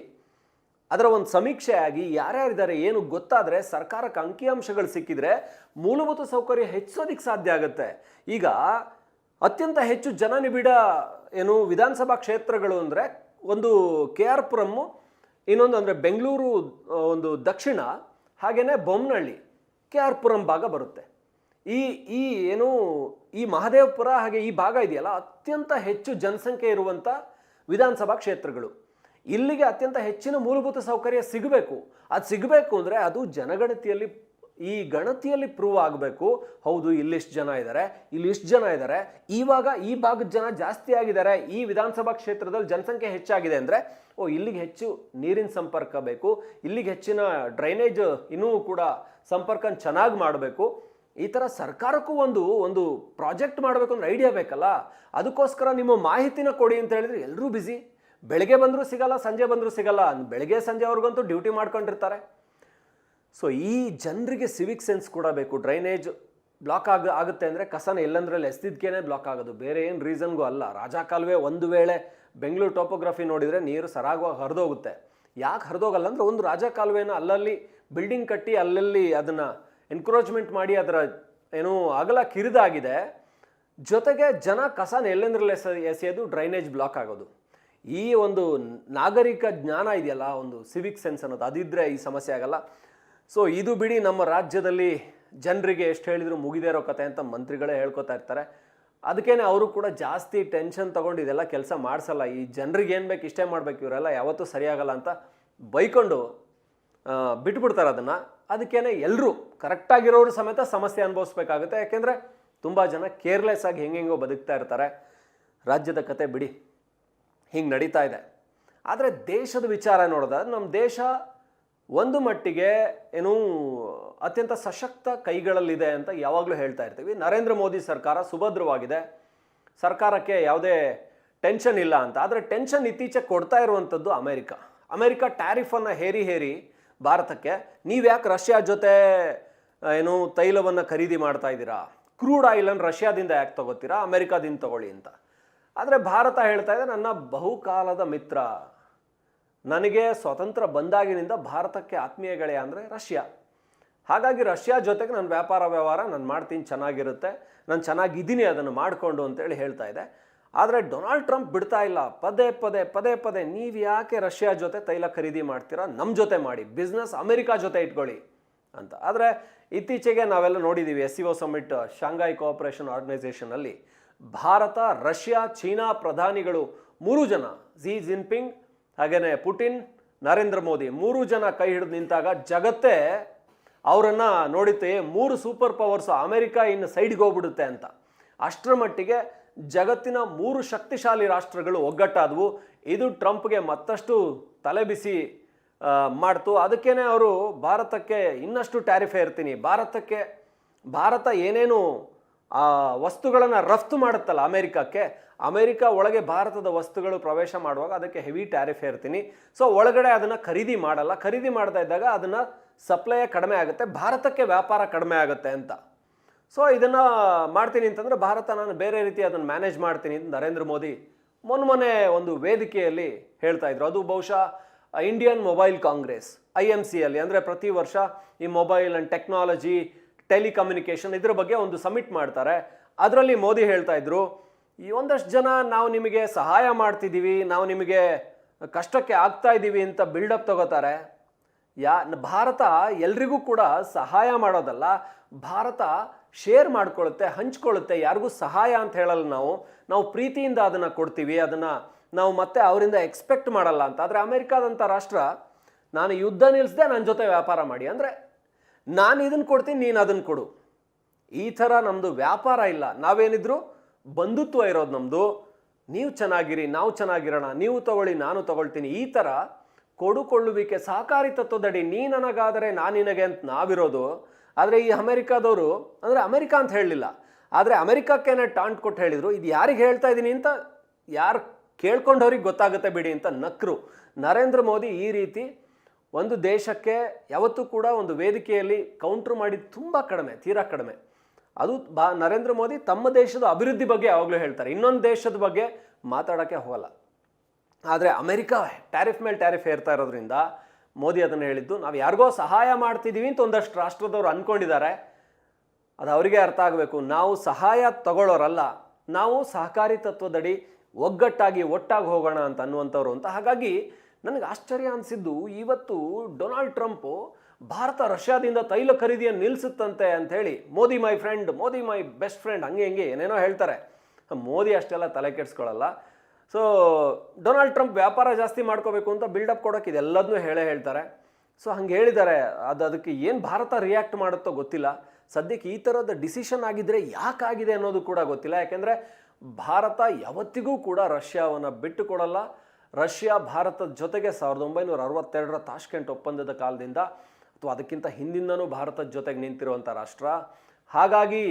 ಅದರ ಒಂದು ಸಮೀಕ್ಷೆ ಆಗಿ ಯಾರ್ಯಾರಿದ್ದಾರೆ ಏನು ಗೊತ್ತಾದರೆ ಸರ್ಕಾರಕ್ಕೆ ಅಂಕಿಅಂಶಗಳು ಸಿಕ್ಕಿದ್ರೆ ಮೂಲಭೂತ ಸೌಕರ್ಯ ಹೆಚ್ಚಿಸೋದಕ್ಕೆ ಸಾಧ್ಯ ಆಗುತ್ತೆ. ಈಗ ಅತ್ಯಂತ ಹೆಚ್ಚು ಜನನಿಬಿಡ ಏನು ವಿಧಾನಸಭಾ ಕ್ಷೇತ್ರಗಳು ಅಂದರೆ ಒಂದು ಕೆ ಆರ್ ಪುರಮ್ಮು ಇನ್ನೊಂದು ಅಂದರೆ ಬೆಂಗಳೂರು ಒಂದು ದಕ್ಷಿಣ ಹಾಗೆಯೇ ಬೊಮ್ಮನಹಳ್ಳಿ ಕೆ ಆರ್ ಪುರಂ ಭಾಗ ಬರುತ್ತೆ. ಈ ಈ ಏನು ಈ ಮಹದೇವಪುರ ಹಾಗೆ ಈ ಭಾಗ ಇದೆಯಲ್ಲ, ಅತ್ಯಂತ ಹೆಚ್ಚು ಜನಸಂಖ್ಯೆ ಇರುವಂಥ ವಿಧಾನಸಭಾ ಕ್ಷೇತ್ರಗಳು. ಇಲ್ಲಿಗೆ ಅತ್ಯಂತ ಹೆಚ್ಚಿನ ಮೂಲಭೂತ ಸೌಕರ್ಯ ಸಿಗಬೇಕು. ಅದು ಸಿಗಬೇಕು ಅಂದರೆ ಅದು ಜನಗಣತಿಯಲ್ಲಿ, ಈ ಗಣತಿಯಲ್ಲಿ ಪ್ರೂವ್ ಆಗಬೇಕು. ಹೌದು, ಇಲ್ಲಿಷ್ಟು ಜನ ಇದ್ದಾರೆ ಇಲ್ಲಿ ಇಷ್ಟು ಜನ ಇದ್ದಾರೆ ಇವಾಗ ಈ ಭಾಗದ ಜನ ಜಾಸ್ತಿ ಆಗಿದ್ದಾರೆ ಈ ವಿಧಾನಸಭಾ ಕ್ಷೇತ್ರದಲ್ಲಿ ಜನಸಂಖ್ಯೆ ಹೆಚ್ಚಾಗಿದೆ ಅಂದರೆ, ಓ, ಇಲ್ಲಿಗೆ ಹೆಚ್ಚು ನೀರಿನ ಸಂಪರ್ಕ ಬೇಕು. ಇಲ್ಲಿಗೆ ಹೆಚ್ಚಿನ ಡ್ರೈನೇಜ್ ಇನ್ನೂ ಕೂಡ ಸಂಪರ್ಕ ಚೆನ್ನಾಗಿ ಮಾಡಬೇಕು. ಈ ಥರ ಸರ್ಕಾರಕ್ಕೂ ಒಂದು ಒಂದು ಪ್ರಾಜೆಕ್ಟ್ ಮಾಡಬೇಕು ಅಂದ್ರೆ ಐಡಿಯಾ ಬೇಕಲ್ಲ? ಅದಕ್ಕೋಸ್ಕರ ನಿಮ್ಮ ಮಾಹಿತಿನ ಕೊಡಿ ಅಂತ ಹೇಳಿದ್ರೆ ಎಲ್ಲರೂ ಬ್ಯುಸಿ ಬೆಳಗ್ಗೆ ಬಂದರೂ ಸಿಗಲ್ಲ, ಸಂಜೆ ಬಂದರೂ ಸಿಗಲ್ಲ. ಬೆಳಗ್ಗೆ, ಸಂಜೆ ಅವ್ರಿಗಂತೂ ಡ್ಯೂಟಿ ಮಾಡ್ಕೊಂಡಿರ್ತಾರೆ. ಸೊ ಈ ಜನರಿಗೆ ಸಿವಿಕ್ ಸೆನ್ಸ್ ಕೂಡ ಬೇಕು. ಡ್ರೈನೇಜ್ ಬ್ಲಾಕ್ ಆಗ, ಆಗುತ್ತೆ ಅಂದರೆ ಕಸನ ಎಲ್ಲಂದ್ರಲ್ಲಿ ಎಸ್ತಿದ್ಕೇನೆ ಬ್ಲಾಕ್ ಆಗೋದು. ಬೇರೆ ಏನು ರೀಸನ್ಗೂ ಅಲ್ಲ. ರಾಜಾ ಕಾಲುವೆ ಒಂದು ವೇಳೆ ಬೆಂಗಳೂರು ಟೋಪೋಗ್ರಫಿ ನೋಡಿದರೆ ನೀರು ಸರಾಗವಾಗಿ ಹರಿದೋಗುತ್ತೆ. ಯಾಕೆ ಹರಿದೋಗಲ್ಲ ಅಂದರೆ ಒಂದು ರಾಜಾ ಕಾಲುವೆನ ಅಲ್ಲಲ್ಲಿ ಬಿಲ್ಡಿಂಗ್ ಕಟ್ಟಿ ಅಲ್ಲಲ್ಲಿ ಅದನ್ನು ಎನ್ಕ್ರೋಚ್ಮೆಂಟ್ ಮಾಡಿ ಅದರ ಏನು ಅಗಲ ಕಿರಿದಾಗಿದೆ. ಜೊತೆಗೆ ಜನ ಕಸನ ಎಲ್ಲೆಂದ್ರಲ್ಲಿ ಎಸ, ಎಸೆಯೋದು, ಡ್ರೈನೇಜ್ ಬ್ಲಾಕ್ ಆಗೋದು. ಈ ಒಂದು ನಾಗರಿಕ ಜ್ಞಾನ ಇದೆಯಲ್ಲ, ಒಂದು ಸಿವಿಕ್ ಸೆನ್ಸ್ ಅನ್ನೋದು ಅದಿದ್ದರೆ ಈ ಸಮಸ್ಯೆ ಆಗಲ್ಲ. ಸೊ ಇದು ಬಿಡಿ ನಮ್ಮ ರಾಜ್ಯದಲ್ಲಿ ಜನರಿಗೆ ಎಷ್ಟು ಹೇಳಿದರೂ ಮುಗಿದೇ ಇರೋ ಕತೆ ಅಂತ ಮಂತ್ರಿಗಳೇ ಹೇಳ್ಕೊತಾ ಇರ್ತಾರೆ. ಅದಕ್ಕೇನೆ ಅವರು ಕೂಡ ಜಾಸ್ತಿ ಟೆನ್ಷನ್ ತಗೊಂಡು ಇದೆಲ್ಲ ಕೆಲಸ ಮಾಡಿಸಲ್ಲ. ಈ ಜನರಿಗೆ ಏನು ಬೇಕು ಇಷ್ಟೇ ಮಾಡಬೇಕು, ಇವರೆಲ್ಲ ಯಾವತ್ತೂ ಸರಿಯಾಗಲ್ಲ ಅಂತ ಬೈಕೊಂಡು ಬಿಟ್ಬಿಡ್ತಾರೆ ಅದನ್ನು. ಅದಕ್ಕೇನೆ ಎಲ್ಲರೂ ಕರೆಕ್ಟಾಗಿರೋರು ಸಮೇತ ಸಮಸ್ಯೆ ಅನುಭವಿಸ್ಬೇಕಾಗುತ್ತೆ. ಯಾಕೆಂದರೆ ತುಂಬ ಜನ ಕೇರ್ಲೆಸ್ ಆಗಿ ಹೆಂಗೆಂಗೋ ಬದುಕ್ತಾ ಇರ್ತಾರೆ. ರಾಜ್ಯದ ಕತೆ ಬಿಡಿ. ಹಿಂಗೆ ನಡೀತಾ ಇದೆ. ಆದರೆ ದೇಶದ ವಿಚಾರ ನೋಡಿದ್ರೆ ನಮ್ಮ ದೇಶ ಒಂದು ಮಟ್ಟಿಗೆ ಏನು ಅತ್ಯಂತ ಸಶಕ್ತ ಕೈಗಳಲ್ಲಿದೆ ಅಂತ ಯಾವಾಗಲೂ ಹೇಳ್ತಾ ಇರ್ತೀವಿ. ನರೇಂದ್ರ ಮೋದಿ ಸರ್ಕಾರ ಸುಭದ್ರವಾಗಿದೆ. ಸರ್ಕಾರಕ್ಕೆ ಯಾವುದೇ ಟೆನ್ಷನ್ ಇಲ್ಲ ಅಂತ. ಆದರೆ ಟೆನ್ಷನ್ ಇತ್ತೀಚೆಗೆ ಕೊಡ್ತಾ ಇರುವಂಥದ್ದು ಅಮೆರಿಕ. ಅಮೆರಿಕ ಟ್ಯಾರಿಫನ್ನು ಹೇರಿ ಹೇರಿ ಭಾರತಕ್ಕೆ ನೀವು ಯಾಕೆ ರಷ್ಯಾ ಜೊತೆ ಏನು ತೈಲವನ್ನು ಖರೀದಿ ಮಾಡ್ತಾ ಇದ್ದೀರಾ? ಕ್ರೂಡ್ ಆಯಿಲನ್ನು ರಷ್ಯಾದಿಂದ ಯಾಕೆ ತಗೋತೀರಾ? ಅಮೆರಿಕಾದಿಂದ ತಗೊಳ್ಳಿ ಅಂತ. ಆದರೆ ಭಾರತ ಹೇಳ್ತಾ ಇದೆ, ನನ್ನ ಬಹುಕಾಲದ ಮಿತ್ರ, ನನಗೆ ಸ್ವತಂತ್ರ ಬಂದಾಗಿನಿಂದ ಭಾರತಕ್ಕೆ ಆತ್ಮೀಯ ಗೆಳೆಯ ಅಂದರೆ ರಷ್ಯಾ. ಹಾಗಾಗಿ ರಷ್ಯಾ ಜೊತೆಗೆ ನನ್ನ ವ್ಯಾಪಾರ ವ್ಯವಹಾರ, ನಾನು ಮಾಡ್ತೀನಿ, ಚೆನ್ನಾಗಿರುತ್ತೆ, ನಾನು ಚೆನ್ನಾಗಿದ್ದೀನಿ, ಅದನ್ನು ಮಾಡಿಕೊಂಡು ಅಂತೇಳಿ ಹೇಳ್ತಾ ಇದೆ. ಆದರೆ ಡೊನಾಲ್ಡ್ ಟ್ರಂಪ್ ಬಿಡ್ತಾ ಇಲ್ಲ. ಪದೇ ಪದೇ ಪದೇ ಪದೇ ನೀವು ಯಾಕೆ ರಷ್ಯಾ ಜೊತೆ ತೈಲ ಖರೀದಿ ಮಾಡ್ತೀರಾ? ನಮ್ಮ ಜೊತೆ ಮಾಡಿ. ಬಿಸ್ನೆಸ್ ಅಮೆರಿಕಾ ಜೊತೆ ಇಟ್ಕೊಳ್ಳಿ ಅಂತ. ಆದರೆ ಇತ್ತೀಚೆಗೆ ನಾವೆಲ್ಲ ನೋಡಿದ್ದೀವಿ S C O summit Shanghai cooperation ಆರ್ಗನೈಸೇಷನಲ್ಲಿ Bharat, Russia, China ಪ್ರಧಾನಿಗಳು ಮೂರು ಜನ, ಝಿ ಜಿನ್ಪಿಂಗ್ ಹಾಗೆಯೇ ಪುಟಿನ್, ನರೇಂದ್ರ ಮೋದಿ ಮೂರು ಜನ ಕೈ ಹಿಡಿದು ನಿಂತಾಗ ಜಗತ್ತೇ ಅವರನ್ನು ನೋಡುತ್ತೆ, ಮೂರು ಸೂಪರ್ ಪವರ್ಸ್ ಅಮೆರಿಕ ಇನ್ನು ಸೈಡ್ಗೆ ಹೋಗ್ಬಿಡುತ್ತೆ ಅಂತ. ಅಷ್ಟರ ಮಟ್ಟಿಗೆ ಜಗತ್ತಿನ ಮೂರು ಶಕ್ತಿಶಾಲಿ ರಾಷ್ಟ್ರಗಳು ಒಗ್ಗಟ್ಟಾದವು. ಇದು ಟ್ರಂಪ್ಗೆ ಮತ್ತಷ್ಟು ತಲೆಬಿಸಿ ಮಾಡ್ತು. ಅದಕ್ಕೇನೆ ಅವರು ಭಾರತಕ್ಕೆ ಇನ್ನಷ್ಟು ಟ್ಯಾರಿಫೇ ಇರ್ತೀನಿ. ಭಾರತಕ್ಕೆ, ಭಾರತ ಏನೇನು, ಆ, ವಸ್ತುಗಳನ್ನು ರಫ್ತು ಮಾಡುತ್ತಲ್ಲ ಅಮೆರಿಕಕ್ಕೆ, ಅಮೆರಿಕ ಒಳಗೆ ಭಾರತದ ವಸ್ತುಗಳು ಪ್ರವೇಶ ಮಾಡುವಾಗ ಅದಕ್ಕೆ ಹೆವಿ ಟ್ಯಾರಿಫ್ ಇರ್ತೀನಿ. ಸೊ, ಒಳಗಡೆ ಅದನ್ನು ಖರೀದಿ ಮಾಡಲ್ಲ. ಖರೀದಿ ಮಾಡ್ತಾ ಇದ್ದಾಗ ಅದನ್ನು ಸಪ್ಲೈ ಕಡಿಮೆ ಆಗುತ್ತೆ. ಭಾರತಕ್ಕೆ ವ್ಯಾಪಾರ ಕಡಿಮೆ ಆಗುತ್ತೆ ಅಂತ. ಸೊ ಇದನ್ನು ಮಾಡ್ತೀನಿ ಅಂತಂದರೆ ಭಾರತ ನಾನು ಬೇರೆ ರೀತಿ ಅದನ್ನು ಮ್ಯಾನೇಜ್ ಮಾಡ್ತೀನಿ ಅಂತ ನರೇಂದ್ರ ಮೋದಿ ಮೊನ್ನೆ ಮೊನ್ನೆ ಒಂದು ವೇದಿಕೆಯಲ್ಲಿ ಹೇಳ್ತಾ ಇದ್ರು. ಅದು ಬಹುಶಃ Indian mobile congress I M C ಅಲ್ಲಿ. ಅಂದರೆ ಪ್ರತಿ ವರ್ಷ ಈ ಮೊಬೈಲ್ ಆ್ಯಂಡ್ ಟೆಕ್ನಾಲಜಿ ಟೆಲಿಕಮ್ಯುನಿಕೇಷನ್ ಇದ್ರ ಬಗ್ಗೆ ಒಂದು ಸಮಿಟ್ ಮಾಡ್ತಾರೆ. ಅದರಲ್ಲಿ ಮೋದಿ ಹೇಳ್ತಾ ಇದ್ರು, ಈ ಒಂದಷ್ಟು ಜನ ನಾವು ನಿಮಗೆ ಸಹಾಯ ಮಾಡ್ತಿದ್ದೀವಿ ನಾವು ನಿಮಗೆ ಕಷ್ಟಕ್ಕೆ ಆಗ್ತಾ ಇದ್ದೀವಿ ಅಂತ ಬಿಲ್ಡಪ್ ತಗೋತಾರೆ. ಯಾ, ಭಾರತ ಎಲ್ರಿಗೂ ಕೂಡ ಸಹಾಯ ಮಾಡೋದಲ್ಲ, ಭಾರತ ಶೇರ್ ಮಾಡ್ಕೊಳ್ಳುತ್ತೆ ಹಂಚ್ಕೊಳ್ಳುತ್ತೆ ಯಾರಿಗೂ ಸಹಾಯ ಅಂತ ಹೇಳಲ್ಲ ನಾವು. ನಾವು ಪ್ರೀತಿಯಿಂದ ಅದನ್ನು ಕೊಡ್ತೀವಿ, ಅದನ್ನು ನಾವು ಮತ್ತೆ ಅವರಿಂದ ಎಕ್ಸ್ಪೆಕ್ಟ್ ಮಾಡಲ್ಲ ಅಂತ. ಆದರೆ ಅಮೇರಿಕಾದಂಥ ರಾಷ್ಟ್ರ, ನಾನು ಯುದ್ಧ ನಿಲ್ಲಿಸದೆ ನನ್ನ ಜೊತೆ ವ್ಯಾಪಾರ ಮಾಡಿ. ಅಂದರೆ ನಾನು ಇದನ್ನು ಕೊಡ್ತೀನಿ, ನೀನು ಅದನ್ನು ಕೊಡು. ಈ ಥರ ನಮ್ಮದು ವ್ಯಾಪಾರ ಇಲ್ಲ. ನಾವೇನಿದ್ರು ಬಂಧುತ್ವ ಇರೋದು ನಮ್ಮದು ನೀವು ಚೆನ್ನಾಗಿರಿ, ನಾವು ಚೆನ್ನಾಗಿರೋಣ, ನೀವು ತಗೊಳ್ಳಿ, ನಾನು ತಗೊಳ್ತೀನಿ. ಈ ಥರ ಕೊಡುಕೊಳ್ಳುವಿಕೆ, ಸಹಕಾರಿ ತತ್ವದಡಿ ನೀ ನನಗಾದರೆ ನಾನು ನಿನಗೆ ಅಂತ ನಾವಿರೋದು. ಆದರೆ ಈ ಅಮೆರಿಕಾದವರು, ಅಂದರೆ ಅಮೆರಿಕ ಅಂತ ಹೇಳಲಿಲ್ಲ, ಆದರೆ ಅಮೆರಿಕಕ್ಕೇನೆ ಟಾಂಟ್ ಕೊಟ್ಟು ಹೇಳಿದರು, ಇದು ಯಾರಿಗೆ ಹೇಳ್ತಾ ಇದ್ದೀನಿ ಅಂತ ಯಾರು ಕೇಳ್ಕೊಂಡವ್ರಿಗೆ ಗೊತ್ತಾಗುತ್ತೆ ಬಿಡಿ ಅಂತ ನಕ್ರು. ನರೇಂದ್ರ ಮೋದಿ ಈ ರೀತಿ ಒಂದು ದೇಶಕ್ಕೆ ಯಾವತ್ತೂ ಕೂಡ ಒಂದು ವೇದಿಕೆಯಲ್ಲಿ ಕೌಂಟ್ರ್ ಮಾಡಿ ತುಂಬ ಕಡಿಮೆ, ತೀರಾ ಕಡಿಮೆ. ಅದು ಬಾ, ನರೇಂದ್ರ ಮೋದಿ ತಮ್ಮ ದೇಶದ ಅಭಿವೃದ್ಧಿ ಬಗ್ಗೆ ಯಾವಾಗಲೂ ಹೇಳ್ತಾರೆ, ಇನ್ನೊಂದು ದೇಶದ ಬಗ್ಗೆ ಮಾತಾಡೋಕ್ಕೆ ಹೋಗಲ್ಲ. ಆದರೆ ಅಮೆರಿಕ ಟ್ಯಾರಿಫ್ ಮೇಲೆ ಟ್ಯಾರಿಫ್ ಹೇರ್ತಾ ಇರೋದ್ರಿಂದ ಮೋದಿ ಅದನ್ನು ಹೇಳಿದ್ದು, ನಾವು ಯಾರಿಗೋ ಸಹಾಯ ಮಾಡ್ತಿದ್ದೀವಿ ಅಂತ ಒಂದಷ್ಟು ರಾಷ್ಟ್ರದವರು ಅಂದ್ಕೊಂಡಿದ್ದಾರೆ ಅದು ಅವರಿಗೆ ಅರ್ಥ ಆಗಬೇಕು. ನಾವು ಸಹಾಯ ತಗೊಳ್ಳೋರಲ್ಲ ನಾವು ಸಹಕಾರಿ ತತ್ವದಡಿ ಒಗ್ಗಟ್ಟಾಗಿ ಒಟ್ಟಾಗಿ ಹೋಗೋಣ ಅಂತ ಅನ್ನುವಂಥವ್ರು ಅಂತ. ಹಾಗಾಗಿ ನನಗೆ ಆಶ್ಚರ್ಯ ಅನಿಸಿದ್ದು, ಇವತ್ತು ಡೊನಾಲ್ಡ್ ಟ್ರಂಪ್ ಭಾರತ ರಷ್ಯಾದಿಂದ ತೈಲ ಖರೀದಿಯನ್ನು ನಿಲ್ಲಿಸುತ್ತಂತೆ ಅಂತ ಹೇಳಿ Modi my friend, Modi my best friend ಹಂಗೆ ಹಿಂಗೆ ಏನೇನೋ ಹೇಳ್ತಾರೆ. ಮೋದಿ ಅಷ್ಟೆಲ್ಲ ತಲೆ ಕೆಡಿಸ್ಕೊಳ್ಳಲ್ಲ ಸೊ ಡೊನಾಲ್ಡ್ ಟ್ರಂಪ್ ವ್ಯಾಪಾರ ಜಾಸ್ತಿ ಮಾಡ್ಕೋಬೇಕು ಅಂತ ಬಿಲ್ಡಪ್ ಕೊಡೋಕೆ ಇದೆಲ್ಲದನ್ನೂ ಹೇಳೇ ಹೇಳ್ತಾರೆ. ಸೊ ಹಂಗೆ ಹೇಳಿದ್ದಾರೆ, ಅದು ಅದಕ್ಕೆ ಏನು ಭಾರತ ರಿಯಾಕ್ಟ್ ಮಾಡುತ್ತೋ ಗೊತ್ತಿಲ್ಲ. ಸದ್ಯಕ್ಕೆ ಈ ಥರದ ಡಿಸಿಷನ್ ಆಗಿದ್ದರೆ ಯಾಕಾಗಿದೆ ಅನ್ನೋದು ಕೂಡ ಗೊತ್ತಿಲ್ಲ. ಯಾಕೆಂದರೆ ಭಾರತ ಯಾವತ್ತಿಗೂ ಕೂಡ ರಷ್ಯಾವನ್ನು ಬಿಟ್ಟು ಕೊಡಲ್ಲ. ರಷ್ಯಾ ಭಾರತದ ಜೊತೆಗೆ ಸಾವಿರದ ಒಂಬೈನೂರ ಅರವತ್ತೆರಡರ ತಾಷ್ಕೆಂಟ್ ಒಪ್ಪಂದದ ಕಾಲದಿಂದ ಅಥವಾ ಅದಕ್ಕಿಂತ ಹಿಂದಿಂದನೂ ಭಾರತದ ಜೊತೆಗೆ ನಿಂತಿರುವಂಥ ರಾಷ್ಟ್ರ. ಹಾಗಾಗಿ